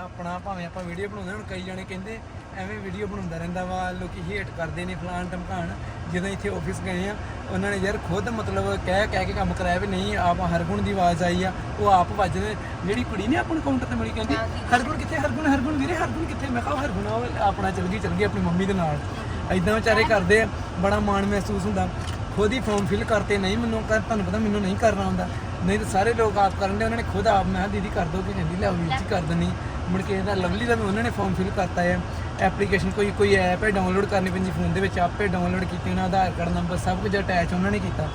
ਆਪਣਾ ਭਾਵੇਂ ਆਪਾਂ ਵੀਡੀਓ ਬਣਾਉਂਦੇ ਹੁਣ, ਕਈ ਜਣੇ ਕਹਿੰਦੇ ਐਵੇਂ ਵੀਡੀਓ ਬਣਾਉਂਦਾ ਰਹਿੰਦਾ ਵਾ, ਲੋਕੀ ਹੇਟ ਕਰਦੇ ਨੇ ਫਲਾਣ ਟਮਕਾਣ। ਜਦੋਂ ਇੱਥੇ ਆਫਿਸ ਗਏ ਆ, ਉਹਨਾਂ ਨੇ ਯਾਰ ਖੁਦ ਮਤਲਬ ਕਹਿ ਕਹਿ ਕੇ ਕੰਮ ਕਰਾਇਆ ਵੀ ਨਹੀਂ, ਆਪਾਂ ਹਰਗੁਣ ਦੀ ਆਵਾਜ਼ ਆਈ ਆ, ਉਹ ਆਪ ਵੱਜਦੇ ਜਿਹੜੀ ਕੁੜੀ ਨੇ ਆਪਾਂ ਨੂੰ ਕਾਊਂਟਰ ਤੇ ਮਿਲੀ ਕਹਿੰਦੀ ਹਰਗੁਣ ਕਿੱਥੇ ਹਰਗੁਣ ਹਰਗੁਣ ਵੀਰੇ ਹਰਗੁਣ ਕਿੱਥੇ? ਮੈਂ ਕਿਹਾ ਹਰਗੁਣ ਉਹ ਆਪਣਾ ਚਲ ਗਈ ਚਲ ਗਈ ਆਪਣੀ ਮੰਮੀ ਦੇ ਨਾਲ। ਐਦਾਂ ਵਿਚਾਰੇ ਕਰਦੇ ਆ, ਬੜਾ ਮਾਣ ਮਹਿਸੂਸ ਹੁੰਦਾ। ਖੁਦ ਹੀ ਫਾਰਮ ਫਿਲ ਕਰਤੇ, ਨਹੀਂ ਮੈਨੂੰ ਕਰ, ਤੁਹਾਨੂੰ ਪਤਾ ਮੈਨੂੰ ਨਹੀਂ ਕਰਨਾ ਹੁੰਦਾ ਨਹੀਂ ਤਾਂ ਸਾਰੇ ਲੋਕ ਆਪ ਕਰਨ ਦੇ, ਉਹਨਾਂ ਨੇ ਖੁਦ ਆਪ, ਮੈਂ ਕਿਹਾ, ਦੀਦੀ ਕਰ ਦੋ ਕਿ ਕਹਿੰਦੀ, ਲੈ ਵੀਰ ਜੀ, ਕਰ ਦਿੰਨੀ। ਮੁੜ ਕੇ ਇਹਦਾ ਲਵਲੀ ਦਾ ਵੀ ਉਹਨਾਂ ਨੇ ਫਾਰਮ ਫਿਲ ਕਰਤਾ ਹੈ। ਐਪਲੀਕੇਸ਼ਨ ਕੋਈ ਕੋਈ ਐਪ ਹੈ ਡਾਊਨਲੋਡ ਕਰਨੀ ਪੈਂਦੀ ਫੋਨ ਦੇ ਵਿੱਚ, ਆਪੇ ਡਾਊਨਲੋਡ ਕੀਤੀ ਉਹਨਾਂ ਆਧਾਰ ਕਾਰਡ ਨੰਬਰ ਸਭ ਕੁਝ ਅਟੈਚ ਉਹਨਾਂ ਨੇ ਕੀਤਾ।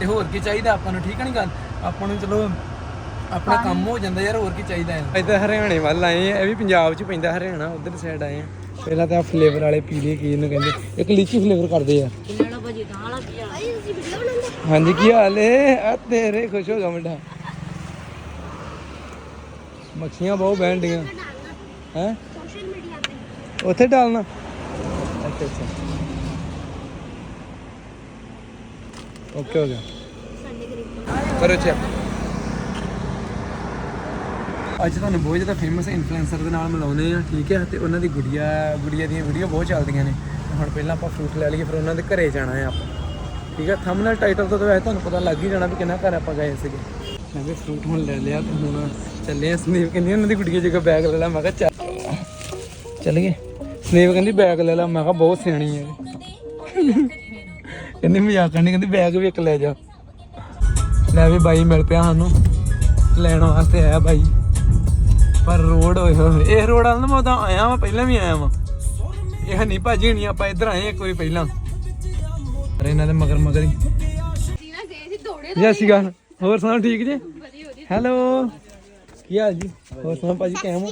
ਤੇ ਹੋਰ ਕੀ ਚਾਹੀਦਾ ਆਪਾਂ ਨੂੰ, ਠੀਕ ਨਹੀਂ ਗੱਲ? ਆਪਾਂ ਨੂੰ ਚਲੋ, ਆਪਣਾ ਕੰਮ ਹੋ ਜਾਂਦਾ ਯਾਰ, ਹੋਰ ਕੀ ਚਾਹੀਦਾ ਹੈ? ਇੱਧਰ ਹਰਿਆਣੇ ਵੱਲ ਆਏ ਆ, ਇਹ ਵੀ ਪੰਜਾਬ 'ਚ ਪੈਂਦਾ ਹਰਿਆਣਾ, ਉਧਰ ਸਾਈਡ ਆਏ ਆ। ਪਹਿਲਾਂ ਤਾਂ ਫਲੇਵਰ ਵਾਲੇ ਪੀਲੇ ਕੀ ਇਹਨੂੰ ਕਹਿੰਦੇ, ਇੱਕ ਲੀਚੀ ਫਲੇਵਰ ਕਰਦੇ ਆ। ਹਾਂਜੀ ਕੀ ਹਾਲ ਏ? ਆ ਤੇਰੇ ਖੁਸ਼ ਹੋ ਗਿਆ ਮੁੰਡਾ। ਮੱਖੀਆਂ ਬਹੁਤ ਬਹਿਣ ਡੀਆਂ ਹੈ? ਉੱਥੇ ਡਾਲਣਾ ਅੱਛਾ ਅੱਛਾ। ਓਕੇ ਹੋ ਗਿਆ ਕਰੋ ਚੈੱਕ ਅੱਜ ਤੁਹਾਨੂੰ ਬਹੁਤ ਜ਼ਿਆਦਾ ਫੇਮਸ ਇਨਫਲੂਐਂਸਰ ਦੇ ਨਾਲ ਮਿਲਾਉਂਦੇ ਆ ਠੀਕ ਹੈ? ਤੇ ਉਹਨਾਂ ਦੀ ਗੁੜੀਆ ਗੁੜੀਆ ਦੀਆਂ ਵੀਡੀਓ ਬਹੁਤ ਚੱਲਦੀਆਂ ਨੇ। ਹੁਣ ਪਹਿਲਾਂ ਆਪਾਂ ਫਰੂਟ ਲੈ ਲਈਏ ਫਿਰ ਉਹਨਾਂ ਦੇ ਘਰੇ ਜਾਣਾ ਹੈ ਆਪਾਂ। ਠੀਕ ਹੈ ਥੰਬਨੇਲ ਟਾਈਟਲ ਤੋਂ ਤਾਂ ਵੈਸੇ ਤੁਹਾਨੂੰ ਪਤਾ ਲੱਗ ਹੀ ਜਾਣਾ ਵੀ ਕਿੰਨਾ ਘਰ ਆਪਾਂ ਗਏ ਸੀਗੇ। ਮੈਂ ਵੀ ਫਰੂਟ ਹੁਣ ਲੈ ਲਿਆ ਤੇ ਹੁਣ ਚੱਲੇ ਆ। ਸੰਦੀਪ ਕਹਿੰਦੀ ਉਹਨਾਂ ਦੀ ਗੁੜੀਆ ਜਗ੍ਹਾ ਬੈਗ ਲੈ ਲੈ। ਮੈਂ ਕਿਹਾ, ਚੱਲ। ਚੱਲ ਗਏ। ਸੰਦੀਪ ਕਹਿੰਦੀ ਬੈਗ ਲੈ ਲੈ। ਮੈਂ ਕਿਹਾ, ਬਹੁਤ ਸਿਆਣੀ ਹੈ ਕਹਿੰਦੀ, ਮਜ਼ਾਕ ਕਰਨੀ। ਕਹਿੰਦੀ ਬੈਗ ਵੀ ਇੱਕ ਲੈ ਜਾ। ਲੈ ਵੀ ਬਾਈ, ਮਿਲ ਪਿਆ ਸਾਨੂੰ। ਲੈਣ ਵਾਸਤੇ ਆਇਆ ਬਾਈ। ਪਰ ਰੋਡ ਹੋਏ ਹੋਏ। ਇਹ ਰੋਡ ਵਾਲਾ ਨਾ ਮੈਂ ਤਾਂ ਆਇਆ ਵਾਂ, ਪਹਿਲਾਂ ਵੀ ਆਇਆ ਵਾਂ। ਇਹ ਨਹੀਂ ਭਾਜੀ ਨਹੀਂ ਆਪਾਂ ਇੱਧਰ ਆਏ ਇੱਕ ਵਾਰੀ ਪਹਿਲਾਂ। ਪਰ ਇਹਨਾਂ ਦੇ ਮਗਰ ਮਗਰ ਹੀ। ਜੈ ਸ਼੍ਰੀ ਅਕਾਲ। ਹੋਰ ਸੁਣਾਓ ਠੀਕ ਜੀ? ਹੈਲੋ। ਕੀ ਹਾਲ ਜੀ? ਹੋਰ ਸੁਣਾਓ ਭਾਜੀ ਕਿਵੇਂ ਹੋ?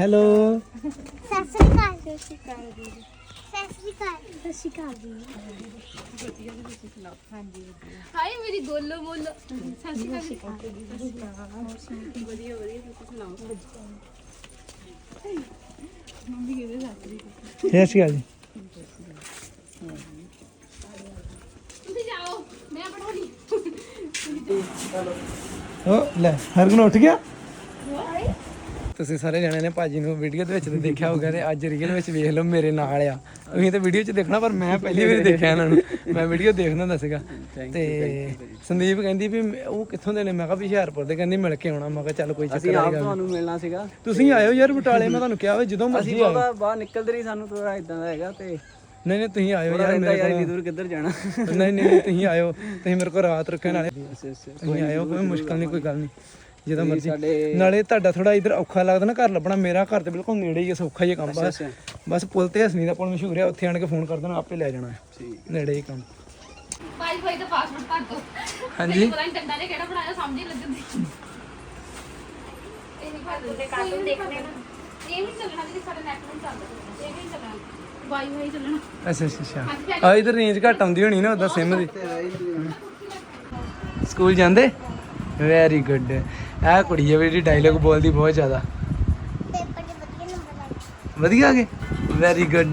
ਹੈਲੋ। ਸਤਿ ਸ਼੍ਰੀ ਅਕਾਲ। ਸਤਿ ਸ਼੍ਰੀ ਅਕਾਲ ਜੀ। ਸਤਿ ਸ਼੍ਰੀ ਅਕਾਲ। ਸਤਿ ਸ਼੍ਰੀ ਅਕਾਲ ਜੀ। ਹਾਏ ਮੇਰੀ ਗੋਲੋ ਮੋਲੋ। ਸਤਿ ਸ਼੍ਰੀ ਅਕਾਲ ਵਧੀਆ ਵਧੀਆ ਤੁਸੀਂ ਸੁਣਾਓ ਜੈ ਸ਼੍ਰੀ ਅਕਾਲ ਜੀ। ਜਾਓ ਮੈਂ ਪੜਾਉਣੀ ਓ ਲੈ ਹਰਗੁਣ ਉੱਠ ਗਿਆ? ਤੁਸੀਂ ਸਾਰੇ ਜਣੇ ਨੇ ਭਾਜੀ ਨੂੰ ਵੀਡੀਓ ਦੇ ਵਿੱਚ ਤਾਂ ਦੇਖਿਆ ਹੋਊਗਾ ਤੇ ਅੱਜ ਰੀਅਲ ਵਿੱਚ ਵੇਖ ਲਓ ਮੇਰੇ ਨਾਲ ਆ। ਤੁਸੀਂ ਤਾਂ ਵੀਡੀਓ 'ਚ ਦੇਖਣਾ ਪਰ ਮੈਂ ਪਹਿਲੀ ਵਾਰੀ ਦੇਖਿਆ ਇਹਨਾਂ ਨੂੰ। ਮੈਂ ਵੀਡੀਓ ਦੇਖਦਾ ਹੁੰਦਾ ਸੀਗਾ। ਤੇ ਸੰਦੀਪ ਕਹਿੰਦੀ ਵੀ ਉਹ ਕਿੱਥੋਂ ਦੇ ਨੇ? ਮੈਂ ਕਿਹਾ ਵੀ ਹੁਸ਼ਿਆਰਪੁਰ ਦੇ ਕਹਿੰਦੀ ਮਿਲ ਕੇ ਆਉਣਾ। ਮੈਂ ਕਿਹਾ ਚੱਲ ਕੋਈ ਚੱਕਰ ਨਹੀਂ ਗੱਲ ਤੁਹਾਨੂੰ ਮਿਲਣਾ ਸੀਗਾ। ਤੁਸੀਂ ਆਇਓ ਯਾਰ ਬਟਾਲੇ ਮੈਂ ਤੁਹਾਨੂੰ ਕਿਹਾ ਵਾ ਜਦੋਂ ਮਰਜ਼ੀ ਉਹਦਾ ਬਾਹਰ ਨਿਕਲਦੇ ਰਹੀ ਸਾਨੂੰ ਥੋੜਾ ਇਦਾਂ ਦਾ ਹੈਗਾ ਤੇ ਨਹੀਂ ਨਹੀਂ ਤੁਸੀਂ ਆਇਓ ਯਾਰ ਮੇਰੇ ਯਾਰ ਕੋਲ। ਇੰਨੀ ਦੂਰ ਕਿੱਧਰ ਜਾਣਾ? ਨਹੀਂ ਨਹੀਂ ਤੁਸੀਂ ਆਇਓ। ਤੁਸੀਂ ਮੇਰੇ ਕੋਲ ਰਾਤ ਰੱਖਣ ਵਾਲੇ। ਤੁਸੀਂ ਆਇਓ ਕੋਈ ਮੁਸ਼ਕਲ ਨਹੀਂ ਕੋਈ ਗੱਲ ਨਹੀਂ। ਜਦੋਂ ਮਰਜ਼ੀ। ਨਾਲੇ ਤੁਹਾਡਾ ਥੋੜਾ ਇਧਰ ਔਖਾ ਲੱਗਦਾ ਨਾ ਘਰ ਲੱਭਣਾ। ਮੇਰਾ ਘਰ ਤੇ ਬਿਲਕੁਲ ਨੇੜੇ ਹੀ ਹੈ ਸੌਖਾ ਹੀ ਕੰਮ। ਬਸ ਬਸ ਪੁਲ ਤੇ ਹਸਨੀ ਦਾ ਪੁਲ ਮਸ਼ਹੂਰ ਹੈ ਉੱਥੇ ਆਣ ਕੇ ਫੋਨ ਕਰ ਦੇਣਾ ਆਪੇ ਲੈ ਜਾਣਾ। ਹੈ ਨੇੜੇ ਹੀ ਕੰਮ। ਵਾਈਫਾਈ ਦਾ ਪਾਸਵਰਡ ਕਰ ਦੋ। ਹਾਂਜੀ। ਪਤਾ ਨਹੀਂ ਡੰਡਾ ਨੇ ਕਿਹੜਾ ਬਣਾਇਆ ਸਮਝ ਹੀ ਲੱਗਦੀ। ਇਹ ਨਹੀਂ ਕਰ ਦੇ ਕਾਰਟੂਨ ਦੇਖਣੇ ਇਹ ਨਹੀਂ ਚੱਲਣਾ ਜਿਹੜੀ ਸਾਡਾ ਨੈਟ ਨਹੀਂ ਚੱਲਦਾ। ਇਹ ਨਹੀਂ ਚੱਲਣਾ। ਵਾਈਫਾਈ ਚੱਲਣਾ। ਅੱਛਾ ਅੱਛਾ ਅੱਛਾ। ਆ ਇਧਰ ਰੇਂਜ ਘੱਟ ਆਉਂਦੀ ਹੋਣੀ ਨਾ ਉਹਦਾ ਸਿਮ ਦੀ। ਸਕੂਲ ਜਾਂਦੇ? ਵੈਰੀ ਗੁੱਡ ਇਹ ਕੁੜੀ ਹੈ ਜਿਹੜੀ ਡਾਇਲੋਗ ਬੋਲਦੀ ਬਹੁਤ ਜ਼ਿਆਦਾ। ਪੇਪਰ ਦੇ ਵਧੀਆ ਨੰਬਰ ਲੱਗ ਵਧੀਆ ਗਏ ਵੈਰੀ ਗੁੱਡ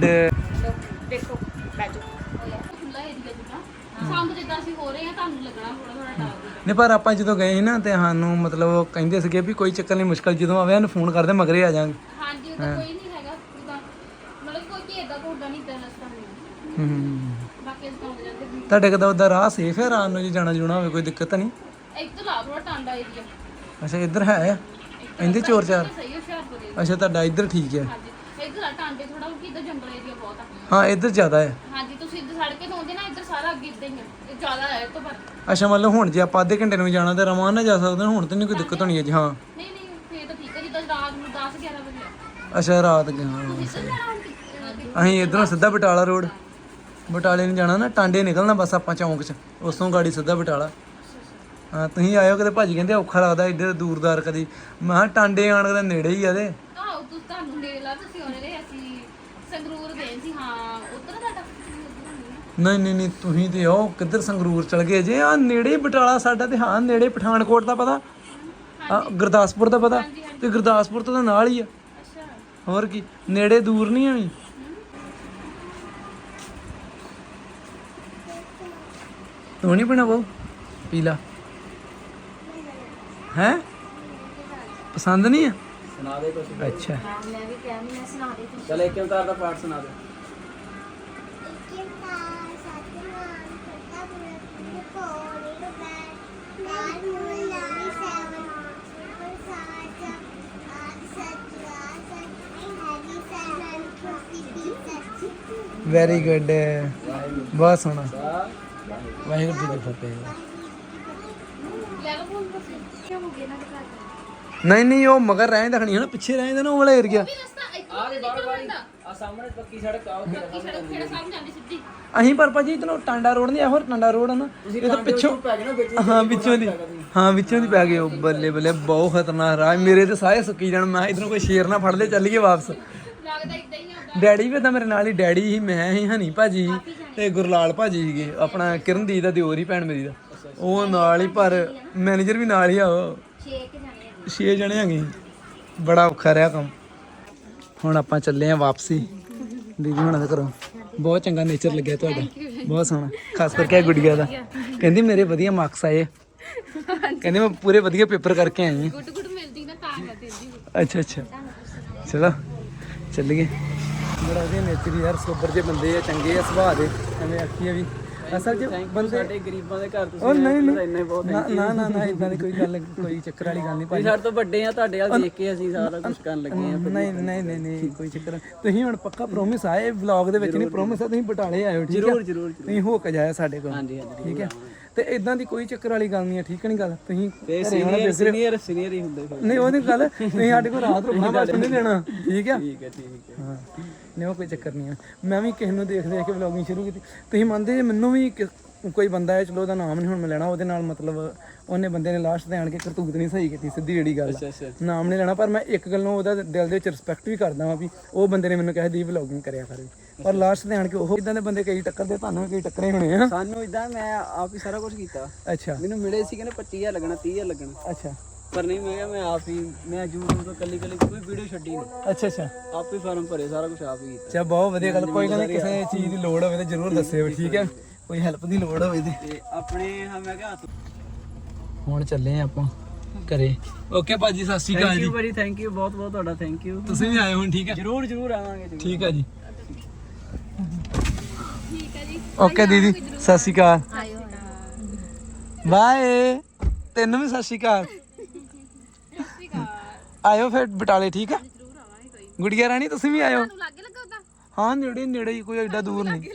ਦੇਖੋ ਬੈਜੋ ਖੁੱਲਾ ਏਰੀਆ ਜਿੱਦਾਂ। ਸੰਗ ਜਿੱਦਾਂ ਅਸੀਂ ਹੋ ਰਹੇ ਹਾਂ ਤੁਹਾਨੂੰ ਲੱਗਣਾ ਥੋੜਾ ਥੋੜਾ ਡਰ ਵੀ ਨਹੀਂ ਪਰ ਆਪਾਂ ਜਦੋਂ ਗਏ ਸੀ ਨਾ ਤੇ ਸਾਨੂੰ ਮਤਲਬ ਉਹ ਕਹਿੰਦੇ ਸੀਗੇ ਵੀ ਕੋਈ ਚੱਕਰ ਨਹੀਂ ਮੁਸ਼ਕਲ ਜਦੋਂ ਆਵੇ ਉਹਨੂੰ ਫੋਨ ਕਰਦੇ ਮਗਰੇ ਆ ਜਾਾਂਗੇ ਹਾਂਜੀ ਉਹਦਾ ਕੋਈ ਨਹੀਂ ਹੈਗਾ ਜਿੱਦਾਂ ਮਤਲਬ ਕੋਈ ਕੀ ਏਦਾਂ ਕੋਡਾ ਨਹੀਂ ਤੇ ਰਸਤਾ ਨਹੀਂ ਹੂੰ ਬਾਕੀ ਅਸੀਂ ਕੰਮ ਜਾਂਦੇ ਵੀ। ਤੁਹਾਡੇ ਕਦਾ ਉਹਦਾ ਰਾਹ ਸੇਫ ਹੈ ਰਾਤ ਨੂੰ ਜੇ ਜਾਣਾ ਜੁਣਾ ਹੋਵੇ ਕੋਈ ਦਿੱਕਤ ਤਾਂ ਨਹੀਂ? ਇੱਕ ਤਾਂ ਲਾ ਥੋੜਾ ਟਾਂਡਾ ਏਰੀਆ ਅੱਛਾ ਇੱਧਰ ਹੈ ਇੰਦੇ ਚੋਰ ਚਾਰ? ਸਹੀ ਹੁਸ਼ਿਆਰਪੁਰ। ਅੱਛਾ ਤੁਹਾਡਾ ਇੱਧਰ ਠੀਕ ਹੈ। ਹਾਂਜੀ। ਇੱਧਰ ਆ ਟਾਂਡੇ ਥੋੜਾ ਕਿ ਇਧਰ ਜੰਗਲ ਏਰੀਆ ਆ। ਹਾਂ ਇੱਧਰ ਜ਼ਿਆਦਾ ਹੈ। ਹਾਂਜੀ ਤੁਸੀਂ ਇੱਧਰ ਸੜਕ ਤੇ ਆਉਂਦੇ ਨਾ ਇੱਧਰ ਸਾਰਾ ਅੱਗੇ ਇਦਾਂ ਹੀ ਆ। ਇਹ ਜ਼ਿਆਦਾ ਹੈ ਇਹ ਤੋਂ ਪਰ। ਅੱਛਾ ਮਤਲਬ ਹੁਣ ਜੇ ਆਪਾਂ ਅੱਧੇ ਘੰਟੇ ਨੂੰ ਵੀ ਜਾਣਾ ਤੇ ਰਮਾਨ ਨਾਲ ਜਾ ਸਕਦੇ ਹਾਂ ਹੁਣ ਤੇ ਨਹੀਂ ਕੋਈ ਦਿੱਕਤ ਹੋਣੀ ਹੈ ਜੀ ਹਾਂ। ਨਹੀਂ ਨਹੀਂ ਫੇਰ ਤਾਂ ਠੀਕ ਹੈ ਜਿੱਦਾਂ ਰਾਤ ਨੂੰ 10 11 ਵਜੇ ਆ। ਅੱਛਾ ਰਾਤ ਗਿਆ ਹਾਂ ਇੱਧਰ ਜਾਣਾ ਹੁਣ ਕਿ- ਅਸੀਂ ਇਧਰੋਂ ਸਿੱਧਾ ਬਟਾਲਾ ਰੋਡ। ਬਟਾਲੇ ਨੂੰ ਜਾਣਾ ਨਾ ਟਾਂਡੇ ਨਿਕਲਣਾ ਬਸ ਆਪਾਂ ਚੌਂਕ 'ਚ। ਉਸ ਤੋਂ ਗਾੜੀ ਸਿੱਧਾ ਬਟਾਲਾ। ਹਾਂ ਤੁਸੀਂ ਆਇਓ ਕਦੇ ਭਾਜੀ ਕਹਿੰਦੇ ਔਖਾ ਲੱਗਦਾ ਏਡੇ ਦੂਰਦਾਰ ਕਦੀ। ਮੈਂ ਕਿਹਾ ਟਾਂਡੇ ਆਣ ਦੇ ਨੇੜੇ ਹੀ ਆ ਦੇ ਤਾਂ ਉਹ ਤੁਸੀਂ ਤੁਹਾਨੂੰ ਨੇੜੇ ਲਾ ਤੁਸੀਂ ਆਉਣੇ ਰਹੇ ਅਸੀਂ ਸੰਗਰੂਰ ਗਏ ਸੀ। ਹਾਂ ਉਧਰ ਤੁਹਾਡਾ ਤੁਸੀਂ ਉੱਧਰ ਨਹੀਂ। ਨਹੀਂ ਨਹੀਂ ਤੁਸੀਂ ਤੇ ਉਹ ਕਿੱਧਰ ਸੰਗਰੂਰ ਚਲ ਗਏ ਜੇ? ਆ ਨੇੜੇ ਬਟਾਲਾ ਸਾਡਾ ਤੇ ਹਾਂ ਨੇੜੇ ਪਠਾਨਕੋਟ ਦਾ ਪਤਾ। ਆ ਗੁਰਦਾਸਪੁਰ ਦਾ ਪਤਾ। ਤੇ ਗੁਰਦਾਸਪੁਰ ਤੋਂ ਤਾਂ ਨਾਲ ਹੀ ਆ। ਅੱਛਾ। ਹੋਰ ਕੀ ਨੇੜੇ ਦੂਰ ਨਹੀਂ ਆ ਤੂੰ ਨਹੀਂ ਪੀਣਾ ਬਹੁ ਪੀ ਲਾ ਹੈ? ਪਸੰਦ ਨਹੀਂ ਆ? ਸੁਣਾ ਦੇ ਕੁਛ। ਅੱਛਾ। ਮੈਂ ਵੀ ਕਿਹਾ ਮੈਂ ਸੁਣਾ ਦੇ ਤੂੰ ਚਲ ਇੱਕ ਓਂਕਾਰ ਦਾ ਪਾਠ ਸੁਣਾ ਦੇ। ਵੈਰੀ ਗੁੱਡ ਬਹੁਤ ਸੋਹਣਾ। ਵਾਹਿਗੁਰੂ ਜੀ ਕੀ ਫਤਿਹ। ਹੋ ਨਹੀਂ ਨਹੀਂ ਉਹ ਮਗਰ ਰਹਿਣ ਰੱਖਣੀ ਹੈ ਨਾ ਪਿੱਛੇ ਰਹਿੰਦਾ ਨਾ ਉਹ ਵਾਲਾ ਏਰੀਆ ਅਸੀਂ ਪਰ ਭਾਜੀ ਇਤਨੋਂ ਟਾਂਡਾ ਰੋਡ ਨਹੀਂ ਇਹੋ ਟਾਂਡਾ ਰੋਡ ਆ ਨਾ ਇਹ ਤਾਂ ਪਿੱਛੋਂ ਹਾਂ ਵਿੱਚੋਂ ਦੀ ਹਾਂ ਵਿੱਚੋਂ ਦੀ ਪੈ ਗਏ ਉਹ ਬੱਲੇ ਬੱਲੇ ਬਹੁਤ ਖਤਰਨਾਕ ਰਾਹ ਮੇਰੇ ਤੇ ਸਾਰੇ ਸੁੱਕੀ ਜਾਣ ਮੈਂ ਇਧਰੋਂ ਕੋਈ ਸ਼ੇਰ ਨਾ ਫੜ ਲੈ ਚੱਲੀਏ ਵਾਪਸ। ਲੱਗਦਾ ਇਦਾਂ ਹੀ ਆਉਂਦਾ ਡੈਡੀ ਵੀ ਤਾਂ ਮੇਰੇ ਨਾਲ ਹੀ ਡੈਡੀ ਹੀ ਮੈਂ ਹੀ ਹਨੀ ਭਾਜੀ। ਤੇ ਗੁਰਲਾਲ ਭਾਜੀ ਸੀਗੇ ਆਪਣਾ ਕਿਰਨਦੀਪ ਦਾ ਦਿਓਰ ਹੀ ਭੈਣ ਮੇਰੀ ਦਾ। ਉਹ ਨਾਲ ਹੀ ਪਰ ਮੈਨੇਜਰ ਵੀ ਨਾਲ ਹੀ ਆ ਉਹ। ਛੇ ਕੁ ਜਾਣੇ ਆ। ਛੇ ਜਣੇ ਹੈਗੇ। ਬੜਾ ਔਖਾ ਰਿਹਾ ਕੰਮ। ਹੁਣ ਆਪਾਂ ਚੱਲੇ ਆਂ ਵਾਪਸੀ। ਦੀਦੀ ਹੁਣਾਂ ਦੇ ਘਰੋਂ। ਬਹੁਤ ਚੰਗਾ ਨੇਚਰ ਲੱਗਿਆ ਤੁਹਾਡਾ। ਬਹੁਤ ਸੋਹਣਾ। ਖਾਸ ਕਰਕੇ ਇਹ ਗੁੜੀਆ ਦਾ। ਕਹਿੰਦੀ ਮੇਰੇ ਵਧੀਆ ਮਾਰਕਸ ਆਏ। ਕਹਿੰਦੀ ਮੈਂ ਪੂਰੇ ਵਧੀਆ ਪੇਪਰ ਕਰਕੇ ਆਈ ਹਾਂ। ਗੁੱਡ ਗੁੱਡ ਮਿਲਦੀ ਨਾ ਤਾਂ ਅੱਛਾ ਅੱਛਾ। ਚਲੋ ਚੱਲੀਏ। ਬੜਾ ਵਧੀਆ ਨੇਚਰ ਯਾਰ ਸੋਬਰ ਜੇ ਬੰਦੇ ਆ ਚੰਗੇ ਆ ਸੁਭਾਅ ਦੇ ਐਵੇਂ ਆਖੀਏ ਵੀ। ਅਸਲ 'ਚ ਬੰਦੇ ਸਾਡੇ ਗਰੀਬਾਂ ਦੇ ਘਰ ਤੁਸੀਂ ਉਹ ਨਹੀਂ ਨਹੀਂ। ਬਹੁਤ ਨਾ ਨਾ ਇਦਾਂ ਦੀ ਕੋਈ ਗੱਲ ਕੋਈ ਚੱਕਰ ਵਾਲੀ ਗੱਲ ਨਹੀਂ ਭਾਈ ਸਾਡੇ ਤੋਂ ਵੱਡੇ ਆ ਤੁਹਾਡੇ ਵੱਲ ਦੇਖ ਕੇ ਅਸੀਂ ਸਾਰਾ ਕੁਝ ਕਰਨ ਲੱਗੇ ਆ ਨਹੀਂ ਨਹੀਂ ਨਹੀਂ ਨਹੀਂ ਕੋਈ ਚੱਕਰ। ਤੁਸੀਂ ਹੁਣ ਪੱਕਾ ਪ੍ਰੋਮਿਸ ਆਏ ਵਲੌਗ ਦੇ ਵਿੱਚ ਨਹੀਂ ਪ੍ਰੋਮਿਸ ਆ ਤੁਸੀਂ ਬਟਾਲੇ ਆਇਓ ਠੀਕ ਹੈ ਜ਼ਰੂਰ ਜ਼ਰੂਰ। ਤੁਸੀਂ ਹੋ ਕੇ ਜਾਇਆ ਸਾਡੇ ਕੋਲ ਹਾਂਜੀ ਹਾਂਜੀ ਠੀਕ ਹੈ ਤੇ ਇਦਾਂ ਦੀ ਕੋਈ ਚੱਕਰ ਵਾਲੀ ਗੱਲ ਨਹੀਂ ਹੈ ਠੀਕ ਨਹੀਂ ਗੱਲ? ਤੁਸੀਂ ਸੀਨੀਅਰ ਸੀਨੀਅਰ ਸੀਨੀਅਰ ਹੀ ਹੁੰਦੇ ਨਹੀਂ ਉਹਦੀ ਗੱਲ। ਤੁਸੀਂ ਸਾਡੇ ਕੋਲ ਰਾਤ ਰੁਕਣਾ ਬਸ ਨਹੀਂ ਦੇਣਾ ਠੀਕ ਹੈ ਠੀਕ ਹੈ ਠੀਕ ਹੈ ਹਾਂ। ਨਹੀਂ ਉਹ ਕੋਈ ਚੱਕਰ ਨਹੀਂ ਹੈ ਮੈਂ ਵੀ ਕਿਸੇ ਨੂੰ ਦੇਖ ਦੇਖ ਕੇ ਵਲੌਗਿੰਗ ਸ਼ੁਰੂ ਕੀਤੀ। ਤੁਸੀਂ ਮੰਨਦੇ ਜੇ ਮੈਨੂੰ ਵੀ ਕੋਈ ਬੰਦਾ ਹੈ ਚਲੋ ਉਹਦਾ ਨਾਮ ਨਹੀਂ ਹੁਣ ਮੈਂ ਲੈਣਾ ਉਹਦੇ ਨਾਲ ਮਤਲਬ ਉਹਨੇ ਬੰਦੇ ਨੇ ਲਾਸਟ ਤੇ ਆਣ ਕੇ ਕਰਤੂਤ ਨਹੀਂ ਸਹੀ ਕੀਤੀ ਸਿੱਧੀ ਜਿਹੜੀ ਗੱਲ ਆ। ਨਾਮ ਨਹੀਂ ਲੈਣਾ ਪਰ ਮੈਂ ਇੱਕ ਗੱਲੋਂ ਉਹਦਾ ਦਿਲ ਦੇ ਵਿੱਚ ਰਿਸਪੈਕਟ ਵੀ ਕਰਦਾ ਵਾਂ ਵੀ ਉਹ ਬੰਦੇ ਨੇ ਮੈਨੂੰ ਕਿਹਾ ਦੀ ਵਲੌਗਿੰਗ ਕਰਿਆ ਕਰੇ। ਪਰ ਲਾਸਟ ਤੇ ਆਣ ਕੇ ਉਹ ਇਦਾਂ ਦੇ ਬੰਦੇ ਕਈ ਟੱਕਰਦੇ ਤੁਹਾਨੂੰ ਵੀ ਕਈ ਟੱਕਰੇ ਹੋਣੇ ਆ। ਸਾਨੂੰ ਇਦਾਂ ਮੈਂ ਆਪ ਹੀ ਸਾਰਾ ਕੁਝ ਕੀਤਾ। ਅੱਛਾ। ਮੈਨੂੰ ਮਿਲੇ ਸੀ ਕਹਿੰਦੇ 25000 ਲੱਗਣਾ 30000 ਲੱਗਣਾ। ਅੱਛਾ। ਪਰ ਨਹੀਂ ਮੈਂ ਕਿਹਾ ਮੈਂ ਆਪ ਹੀ ਮੈਂ YouTube ਤੋਂ ਕੱਲੀ ਕੱਲੀ ਕੋਈ ਵੀਡੀਓ ਛੱਡੀ ਨਹੀਂ। ਅੱਛਾ ਅੱਛਾ। ਆਪ ਹੀ ਫਾਰਮ ਭਰੇ ਸਾਰਾ ਕੁਝ ਆਪ ਹੀ ਕੀਤਾ। ਚਾ ਬਹੁਤ ਵਧੀਆ ਗੱਲ ਕੋਈ ਗੱਲ ਕਿਸੇ ਚੀਜ਼ ਦੀ ਲੋੜ ਹੋਵੇ ਤਾਂ ਜ਼ਰੂਰ ਦੱਸਿਓ ਠੀਕ ਹੈ? ਕੋਈ ਹੈਲਪ ਦੀ ਲੋੜ ਹੋਵੇ ਤੇ। ਤੇ ਆਪਣੇ ਹਾਂ ਮੈਂ ਕਿਹਾ ਹੁਣ ਚੱਲੇ ਆ ਆਪਾਂ ਘਰੇ। ਓਕੇ ਭਾਜੀ ਸਤਿ ਸ਼੍ਰੀ ਅਕਾਲ ਥੈਂਕ ਜੀ। ਯੂ ਬੜੀ ਥੈਂਕ ਯੂ ਬਹੁਤ ਬਹੁਤ ਤੁਹਾਡਾ ਥੈਂਕ ਯੂ ਤੁਸੀਂ ਵੀ ਆਏ ਹੁਣ ਠੀਕ ਹੈ? ਜਰੂਰ ਜਰੂਰ ਆਵਾਂਗੇ ਜੀ। ਠੀਕ ਹੈ ਜੀ। ਓਕੇ ਦੀਦੀ ਸਤਿ ਸ਼੍ਰੀ ਅਕਾਲ। ਬਾਏ ਤੈਨੂੰ ਵੀ ਸਤਿ ਸ਼੍ਰੀ ਅਕਾਲ। ਆਇਓ ਫਿਰ ਬਟਾਲੇ ਠੀਕ ਆ? ਗੁੜੀਆ ਰਾਣੀ ਤੁਸੀਂ ਵੀ ਆਇਓ। ਲੱਗੇ ਲੱਗਾ ਉਦਾਂ ਹਾਂ ਨੇੜੇ ਨੇੜੇ ਹੀ ਕੋਈ ਐਡਾ ਦੂਰ ਨਹੀਂ।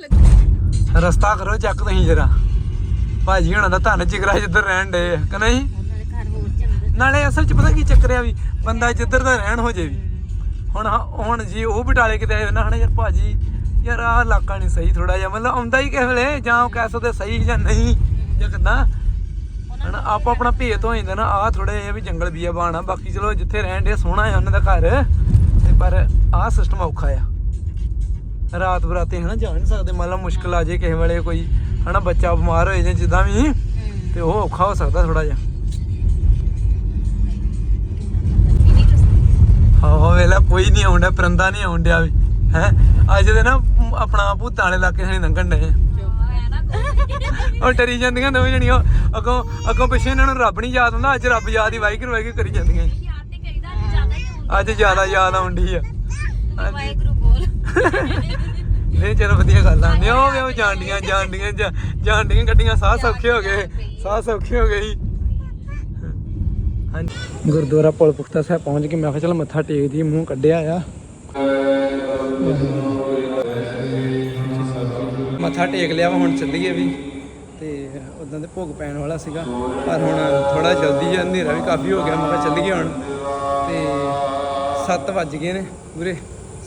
ਰਸਤਾ ਕਰੋ ਚੱਕ ਤੁਸੀਂ ਜਰਾ। ਭਾਜੀ ਹੁਣਾਂ ਦਾ ਧੰਨ ਜਿਗਰਾ ਜਿੱਧਰ ਰਹਿਣ ਆ ਕਿ ਨਹੀਂ? ਦੇ ਨਾਲੇ ਅਸਲ 'ਚ ਪਤਾ ਕੀ ਚੱਕਰ ਆ ਵੀ ਬੰਦਾ ਜਿੱਧਰ ਦਾ ਰਹਿਣ ਹੋ ਜੇ ਵੀ। ਹੁਣ ਹੁਣ ਜੀ ਉਹ ਬਟਾਲੇ ਕਿਤੇ ਆਏ ਨਾ ਹਨਾ ਯਾਰ ਭਾਜੀ ਯਾਰ ਆਹ ਇਲਾਕਾ ਨਹੀਂ ਸਹੀ ਥੋੜਾ ਜਿਹਾ ਮਤਲਬ ਆਉਂਦਾ ਹੀ ਕਿਸੇ ਵੇਲੇ ਜਾਂ ਉਹ ਕਹਿ ਸਕਦੇ ਸਹੀ ਜਾਂ ਨਹੀਂ ਜਾਂ ਕਿੱਦਾਂ। ਹਨਾ ਆਪੋ ਆਪਣਾ ਭੇਤ ਹੋ ਜਾਂਦਾ ਨਾ, ਆਹ ਥੋੜੇ ਜਿਹਾ ਵੀ ਜੰਗਲ ਬੀਆ ਬਾਣਾ ਬਾਕੀ ਚਲੋ ਜਿੱਥੇ ਰਹਿਣ ਦੇ ਸੋਹਣਾ ਆ ਉਹਨਾਂ ਦਾ ਘਰ। ਤੇ ਪਰ ਆਹ ਸਿਸਟਮ ਔਖਾ ਆ। ਰਾਤ ਬਰਾਤੇ ਹਨਾ, ਜਾ ਨਹੀਂ ਸਕਦੇ ਮਤਲਬ ਮੁਸ਼ਕਲ ਆ ਜੇ ਕਿਸੇ ਵੇਲੇ ਕੋਈ, ਹਨਾ, ਬੱਚਾ ਬਿਮਾਰ ਹੋਏ ਜਾਂ ਜਿੱਦਾਂ ਵੀ, ਤੇ ਉਹ ਔਖਾ ਹੋ ਸਕਦਾ ਥੋੜਾ ਜਿਹਾ। ਹਾਂ ਹਾਂ ਵੇਲਾ ਕੋਈ ਨਹੀਂ ਆਉਂਦਾ ਪਰੰਦਾ ਨਹੀਂ ਆਉਂਦਿਆ ਵੀ, ਹੈ। ਅੱਜ ਦੇ ਨਾ ਆਪਣਾ ਭੂਤਾਂ ਵਾਲੇ ਇਲਾਕੇ ਸਾਂ ਲੰਘਣ ਡਏ। ਉਹ ਡਰੀ ਜਾਂਦੀਆਂ ਦੋਵੇਂ ਜਣੀਆਂ। ਅੱਗੋਂ ਅੱਗੋਂ ਪਿੱਛੇ ਇਹਨਾਂ ਨੂੰ ਰੱਬ ਨਹੀਂ ਯਾਦ ਹੁੰਦਾ ਅੱਜ ਰੱਬ ਯਾਦ ਹੀ ਵਾਹਿਗੁਰੂ ਵਾਹਿਗੁਰੂ ਕਰੀ ਜਾਂਦੀਆਂ ਯਾਦ ਤੇ ਕਰੀਦਾ ਅੱਜ ਜ਼ਿਆਦਾ ਹੀ ਹੁੰਦਾ ਅੱਜ ਜ਼ਿਆਦਾ ਯਾਦ ਆਉਂਦੀ ਆ ਵਾਹਿਗੁਰੂ ਬੋਲ। ਨਹੀਂ ਚਲੋ ਵਧੀਆ ਗੱਲ ਆਂਦੀ ਉਹ ਵੇ ਉਹ ਜਾਣਦੀਆਂ ਜਾਣਦੀਆਂ ਗੱਡੀਆਂ ਸਾਹ ਸੌਖੇ ਹੋ ਗਏ। ਸਾਹ ਸੌਖੇ ਹੋ ਗਈ ਹਾਂਜੀ। ਗੁਰਦੁਆਰਾ ਪੁਲ ਪੁਖਤਾ ਸਾਹਿਬ ਪਹੁੰਚ ਕੇ ਮੈਂ ਕਿਹਾ ਚਲ ਮੱਥਾ ਟੇਕ ਦੀ ਮੂੰਹ ਕੱਢਿਆ ਆ। ਮੱਥਾ ਟੇਕ ਲਿਆ ਵਾ ਹੁਣ ਚੱਲੀਏ ਵੀ। ਤੇ ਉਦੋਂ ਤੇ ਭੋਗ ਪੈਣ ਵਾਲਾ ਸੀਗਾ। ਪਰ ਹੁਣ ਥੋੜਾ ਜਲਦੀ ਜਿਹਾ ਹਨੇਰਾ ਵੀ ਕਾਫੀ ਹੋ ਗਿਆ ਮੈਂ ਕਿਹਾ ਚੱਲੀਏ ਹੁਣ। ਤੇ 7 ਵੱਜ ਗਏ ਨੇ ਪੂਰੇ।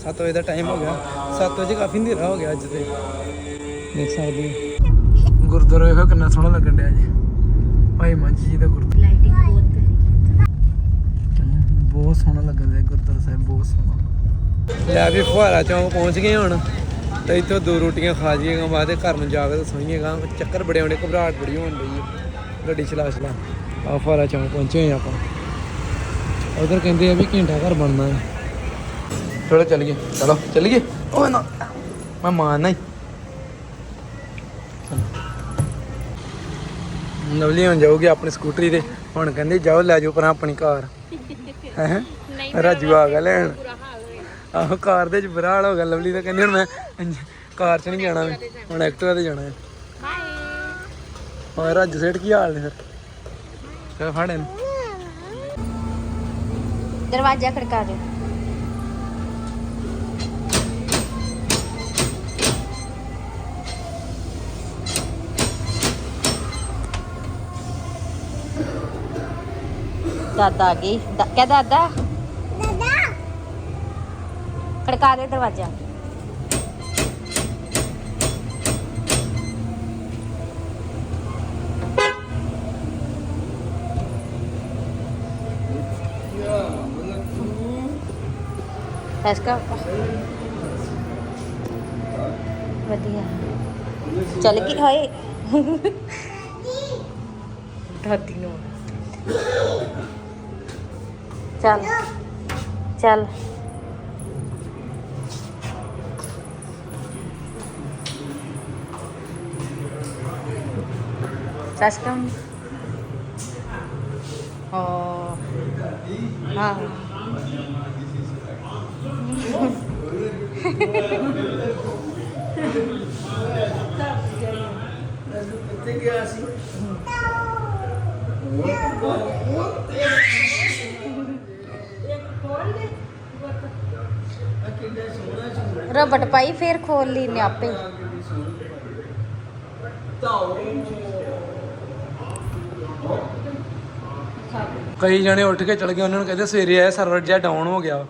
7 ਵਜੇ ਦਾ ਟਾਈਮ ਹੋ ਗਿਆ। 7 ਵਜੇ ਕਾਫੀ ਹਨੇਰਾ ਹੋ ਗਿਆ ਅੱਜ ਤੇ। ਦੇਖ ਸਕਦੇ ਹੋ। ਗੁਰਦੁਆਰਾ ਵੇਖੋ ਕਿੰਨਾ ਸੋਹਣਾ ਲੱਗਣ ਡਿਆ ਜੀ। ਭਾਈ ਮਾਂਜੀ ਜੀ ਦਾ ਗੁਰਦੁਆਰਾ। ਲਾਈਟਿੰਗ ਬਹੁਤ ਸੋਹਣਾ ਲੱਗਦਾ ਹੈ ਗੁਰਦੁਆਰਾ ਸਾਹਿਬ ਬਹੁਤ ਸੋਹਣਾ। ਲੈ ਵੀ ਫੁਹਾਰਾ ਚੌਂਕ ਪਹੁੰਚ ਗਏ ਹੁਣ। ਤੇ ਇੱਥੋਂ ਦੋ ਰੋਟੀਆਂ ਖਾ ਜੀਏਗਾ ਬਾਅਦ ਘਰ ਨੂੰ ਜਾ ਕੇ ਸੋਈਏਗਾ। ਚੱਕਰ ਬੜੇ ਆਉਂਦੇ ਘਬਰਾਹਟ ਬੜੀ ਹੋਣ ਹੈ ਗੱਡੀ ਚਲਾ ਚਲਾ ਆ ਫੁਹਾਰਾ ਚੌਂਕ ਪਹੁੰਚੇ ਹੋਏ ਆਪਾਂ। ਉਧਰ ਕਹਿੰਦੇ ਆ ਵੀ ਘੰਟਾ ਘਰ ਬਣਨਾ ਹੈ ਚਲੋ ਚੱਲੀਏ। ਚਲੋ ਚੱਲੀਏ। ਓਏ ਨਾ ਮੈਂ ਮਾਰਨਾ ਹੀ ਨਵਲੀ ਹੁਣ ਜਾਊਗੀ ਆਪਣੀ ਸਕੂਟਰੀ ਤੇ। ਹੁਣ ਕਹਿੰਦੇ ਜਾਓ ਲੈ ਜਾਓ ਪਰਾਂ ਆਪਣੀ ਕਾਰ। ਹੈ? ਰਾਜੂ ਆ ਗਿਆ ਲੈਣ। ਆਹੋ ਕਾਰ ਦੇ ਚ ਬੁਰਾ ਹਾਲ ਹੋ ਗਿਆ ਲਵਲੀ ਤਾਂ ਕਹਿੰਦੀ ਹੁਣ ਮੈਂ ਕਾਰ ਚ ਨਹੀਂ ਜਾਣਾ ਮੈਂ, ਹੁਣ ਐਕਟਿਵਾ ਤੇ ਜਾਣਾ ਹੈ। ਹੋਰ ਰਾਜੂ ਸੇਠ ਕੀ ਹਾਲ ਨੇ ਫਿਰ? ਫਿਰ ਫੜ ਇਹਨੂੰ। ਦਰਵਾਜ਼ਾ ਖੜਕਾ ਦੇ ਦਾਦਾ ਆ ਗਈ। ਦਾ- ਦਾਦਾ। ਖੜਕਾ ਦੇ ਦਰਵਾਜ਼ਾ ਐਸਕਾ ਵਧੀਆ ਚੱਲ ਗਈ ਹਾਏ ਦਾਦੀ ਨੂੰ ਚੱਲ ਚੱਲ Saskan. Oh. Ah. ਰਬਟ ਪਾਈ ਫੇਰ ਖੋਲ ਲਈ ਨੇ ਆਪੇ ਕਈ ਜਣੇ ਉੱਠ ਕੇ ਚਲ ਗਏ, ਉਹਨਾਂ ਨੂੰ ਕਹਿੰਦੇ ਸਵੇਰੇ ਆਇਆ ਸਰਵਰ ਜਿਹਾ ਡਾਊਨ ਹੋ ਗਿਆ।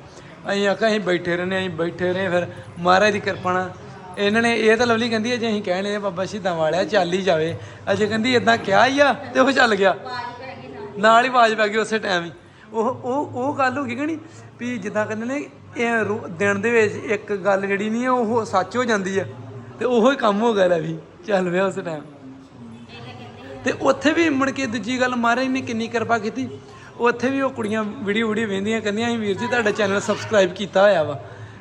ਅਸੀਂ ਆਖਿਆ, ਅਸੀਂ ਬੈਠੇ ਰਹਿੰਦੇ ਅਸੀਂ ਬੈਠੇ ਰਹੇ ਫਿਰ ਮਹਾਰਾਜ ਦੀ ਕਿਰਪਾ ਨਾਲ ਇਹਨਾਂ ਨੇ ਇਹ ਤਾਂ ਲਵਲੀ ਕਹਿੰਦੀ ਅਜੇ ਅਸੀਂ ਕਹਿਣੇ ਆ ਬਾਬਾ ਸ਼ਹੀਦਾਂ ਵਾਲਿਆ, ਚੱਲ ਹੀ ਜਾਵੇ। ਅਜੇ ਕਹਿੰਦੀ ਇਦਾਂ ਕਿਹਾ ਹੀ ਆ ਤੇ ਉਹ ਚੱਲ ਗਿਆ। ਨਾਲ ਹੀ ਆਵਾਜ਼ ਪੈ ਗਈ ਉਸੇ ਟਾਈਮ ਹੀ। ਉਹ ਉਹ ਉਹ ਗੱਲ ਹੋ ਗਈ ਕਿ ਨਹੀਂ? ਵੀ ਜਿੱਦਾਂ ਕਹਿੰਦੇ ਨੇ, ਇਹ ਰੋ- ਦਿਨ ਦੇ ਵਿੱਚ ਇੱਕ ਗੱਲ ਜਿਹੜੀ ਨਹੀਂ ਆ ਉਹ ਸੱਚ ਹੋ ਜਾਂਦੀ ਆ ਤੇ ਉਹੋ ਹੀ ਕੰਮ ਹੋ ਗਿਆ ਲੈ ਵੀ ਚੱਲ ਪਿਆ ਉਸ ਟਾਈਮ ਤੇ ਉੱਥੇ ਵੀ ਮੁੜ ਕੇ ਦੂਜੀ ਗੱਲ ਮਹਾਰਾਜ ਨੇ ਕਿੰਨੀ ਕਿਰਪਾ ਕੀਤੀ। ਉੱਥੇ ਵੀ ਉਹ ਕੁੜੀਆਂ ਵੀਡੀਓ ਵੀਡੀਓ ਵੇਂਦੀਆਂ ਕਹਿੰਦੀਆਂ ਵੀਰ ਜੀ ਤੁਹਾਡਾ ਚੈਨਲ ਸਬਸਕ੍ਰਾਈਬ ਕੀਤਾ ਹੋਇਆ ਵਾ।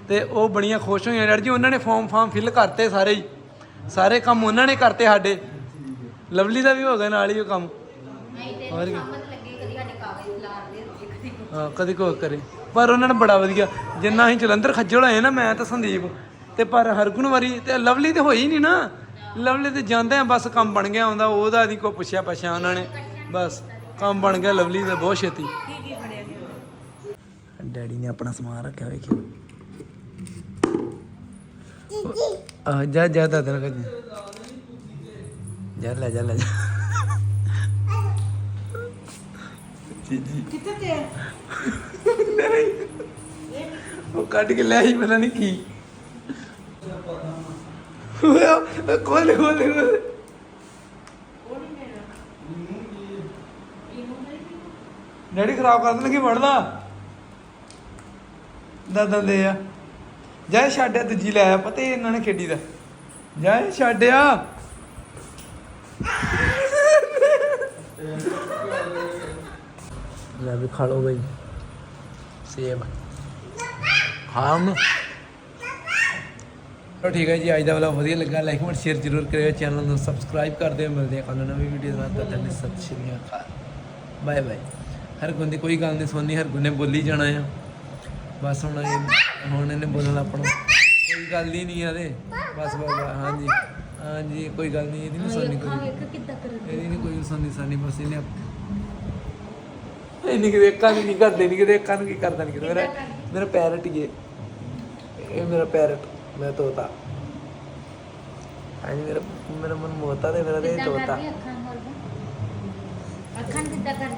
ਤੇ ਉਹ ਬੜੀਆਂ ਖੁਸ਼ ਹੋਈਆਂ ਡੈਡ ਜੀ ਉਹਨਾਂ ਨੇ ਫਾਰਮ ਫਾਰਮ ਫਿਲ ਕਰਤੇ ਸਾਰੇ ਹੀ। ਸਾਰੇ ਕੰਮ ਉਹਨਾਂ ਨੇ ਕਰਤੇ ਸਾਡੇ। ਲਵਲੀ ਦਾ ਵੀ ਹੋ ਗਿਆ ਨਾਲ ਹੀ ਉਹ ਕੰਮ। ਹੋਰ ਕੀ? ਹਾਂ ਕਦੀ ਕੋ ਕਰੇ। ਪਰ ਉਹਨਾਂ ਨੇ ਬੜਾ ਵਧੀਆ ਜਿੰਨਾ ਅਸੀਂ ਜਲੰਧਰ ਖੱਜਲ ਹੋਏ ਨਾ ਮੈਂ ਤਾਂ ਸੰਦੀਪ। ਤੇ ਪਰ ਹਰਗੁਣ ਵਾਰੀ ਤੇ ਲਵਲੀ ਤੇ ਹੋਈ ਨਹੀਂ ਨਾ। ਲਵਲੀ ਤੇ ਜਾਂਦੇ ਆ ਬਸ ਕੰਮ ਬਣ ਗਿਆ ਹੁੰਦਾ ਉਹਦਾ ਨਹੀਂ ਕੋਈ ਪੁੱਛਿਆ ਪਛਿਆ ਉਹਨਾਂ ਨੇ। ਬਸ ਕੰਮ ਬਣ ਗਿਆ ਲਵਲੀ ਦਾ ਬਹੁਤ ਛੇਤੀ। ਡੈਡੀ ਨੇ ਆਪਣਾ ਸਮਾਨ ਰੱਖਿਆ ਵੇਖਿਓ। ਆ ਜਾ ਜਾ ਦਾਦਾ ਨਾਲ ਕਰ ਜਾ ਲੈ ਜਾ ਲੈ ਜਾ। ਜੀ ਜੀ ਕਿੱਥੇ ਤੇ ਉਹ ਕੱਢ ਕੇ ਲੈ ਆਈ ਪਤਾ ਨਹੀਂ ਕੀ। ਹੋਇਆ ਕੋਲ ਕੋਲ ਕੋਲ ਖਰਾਬ ਕਰ ਦੇਣਗੇ ਵੜਦਾ ਦਾਦਾਂ ਦੇ ਆ। ਜਾ ਛੱਡਿਆ ਦੂਜੀ ਲੈ ਪਤਾ ਇਹਨਾਂ ਨੇ ਖੇਡੀ ਦਾ। ਜਾ ਛੱਡਿਆ ਲੈ ਵੀ ਖਾ ਲਓ ਬਈ। ਸੇਬ। ਖਾਮ। ਚਲੋ ਠੀਕ ਹੈ ਜੀ ਅੱਜ ਦਾ ਵਾਲਾ ਵਧੀਆ ਲੱਗਾ ਲਾਈਕ ਕਮੈਂਟ ਸ਼ੇਅਰ ਜ਼ਰੂਰ ਕਰਿਓ ਚੈਨਲ ਨੂੰ ਸਬਸਕ੍ਰਾਈਬ ਕਰ ਦਿਓ ਮਿਲਦੇ ਹਾਂ ਕੱਲ ਨਵੀਂ ਵੀਡੀਓ ਨਾਲ ਤੱਕ ਲਈ ਸਤਿ ਸ਼੍ਰੀ ਅਕਾਲ। ਬਾਏ ਬਾਏ ਹਰ ਗੁੰਦੀ ਕੋਈ ਗੱਲ ਨਹੀਂ ਸੁਣਨੀ ਹਰ ਗੁੰਨੇ ਬੋਲੀ ਜਾਣਾ ਆ। ਬਸ ਹੁਣ ਇਹ- ਹੁਣ ਇਹਨੇ ਬੋਲਣਾ ਆਪਣਾ। ਕੋਈ ਗੱਲ ਹੀ ਨਹੀਂ ਆਦੇ। ਬਸ ਬਾਬਾ ਹਾਂਜੀ। ਹਾਂਜੀ ਕੋਈ ਗੱਲ ਨਹੀਂ ਇਹਦੀ ਨਹੀਂ ਸੁਣਨੀ ਕੋਈ। ਕਿੱਦਾਂ ਇਹਦੀ ਨਹੀਂ ਕੋਈ ਸੁਣਨੀ ਸਾਨੀ ਬਸ ਇਹਨੇ ਇਹ ਨਹੀਂ ਕਿਤੇ ਕੰਨ ਨਹੀਂ ਕਰਦੇ ਨਹੀਂ ਕਿਤੇ ਕੰਨ ਕੀ ਕਰਦਾ ਨਹੀਂ ਕਿਤੇ ਮੇਰਾ ਮੇਰਾ ਪੈਰਟ ਹੀ ਹੈ। ਇਹ ਮੇਰਾ ਪੈਰਟ ਮੈਂ ਤੋਤਾ। ਅੱਜ ਮੇਰਾ ਮੇਰਾ ਮਨ ਮੋਤਾ ਤੇ ਮੇਰਾ ਤੇ ਤੋਤਾ। ਅੱਖਾਂ ਨੂੰ ਕਿੱਦਾਂ ਕਰਦੀ?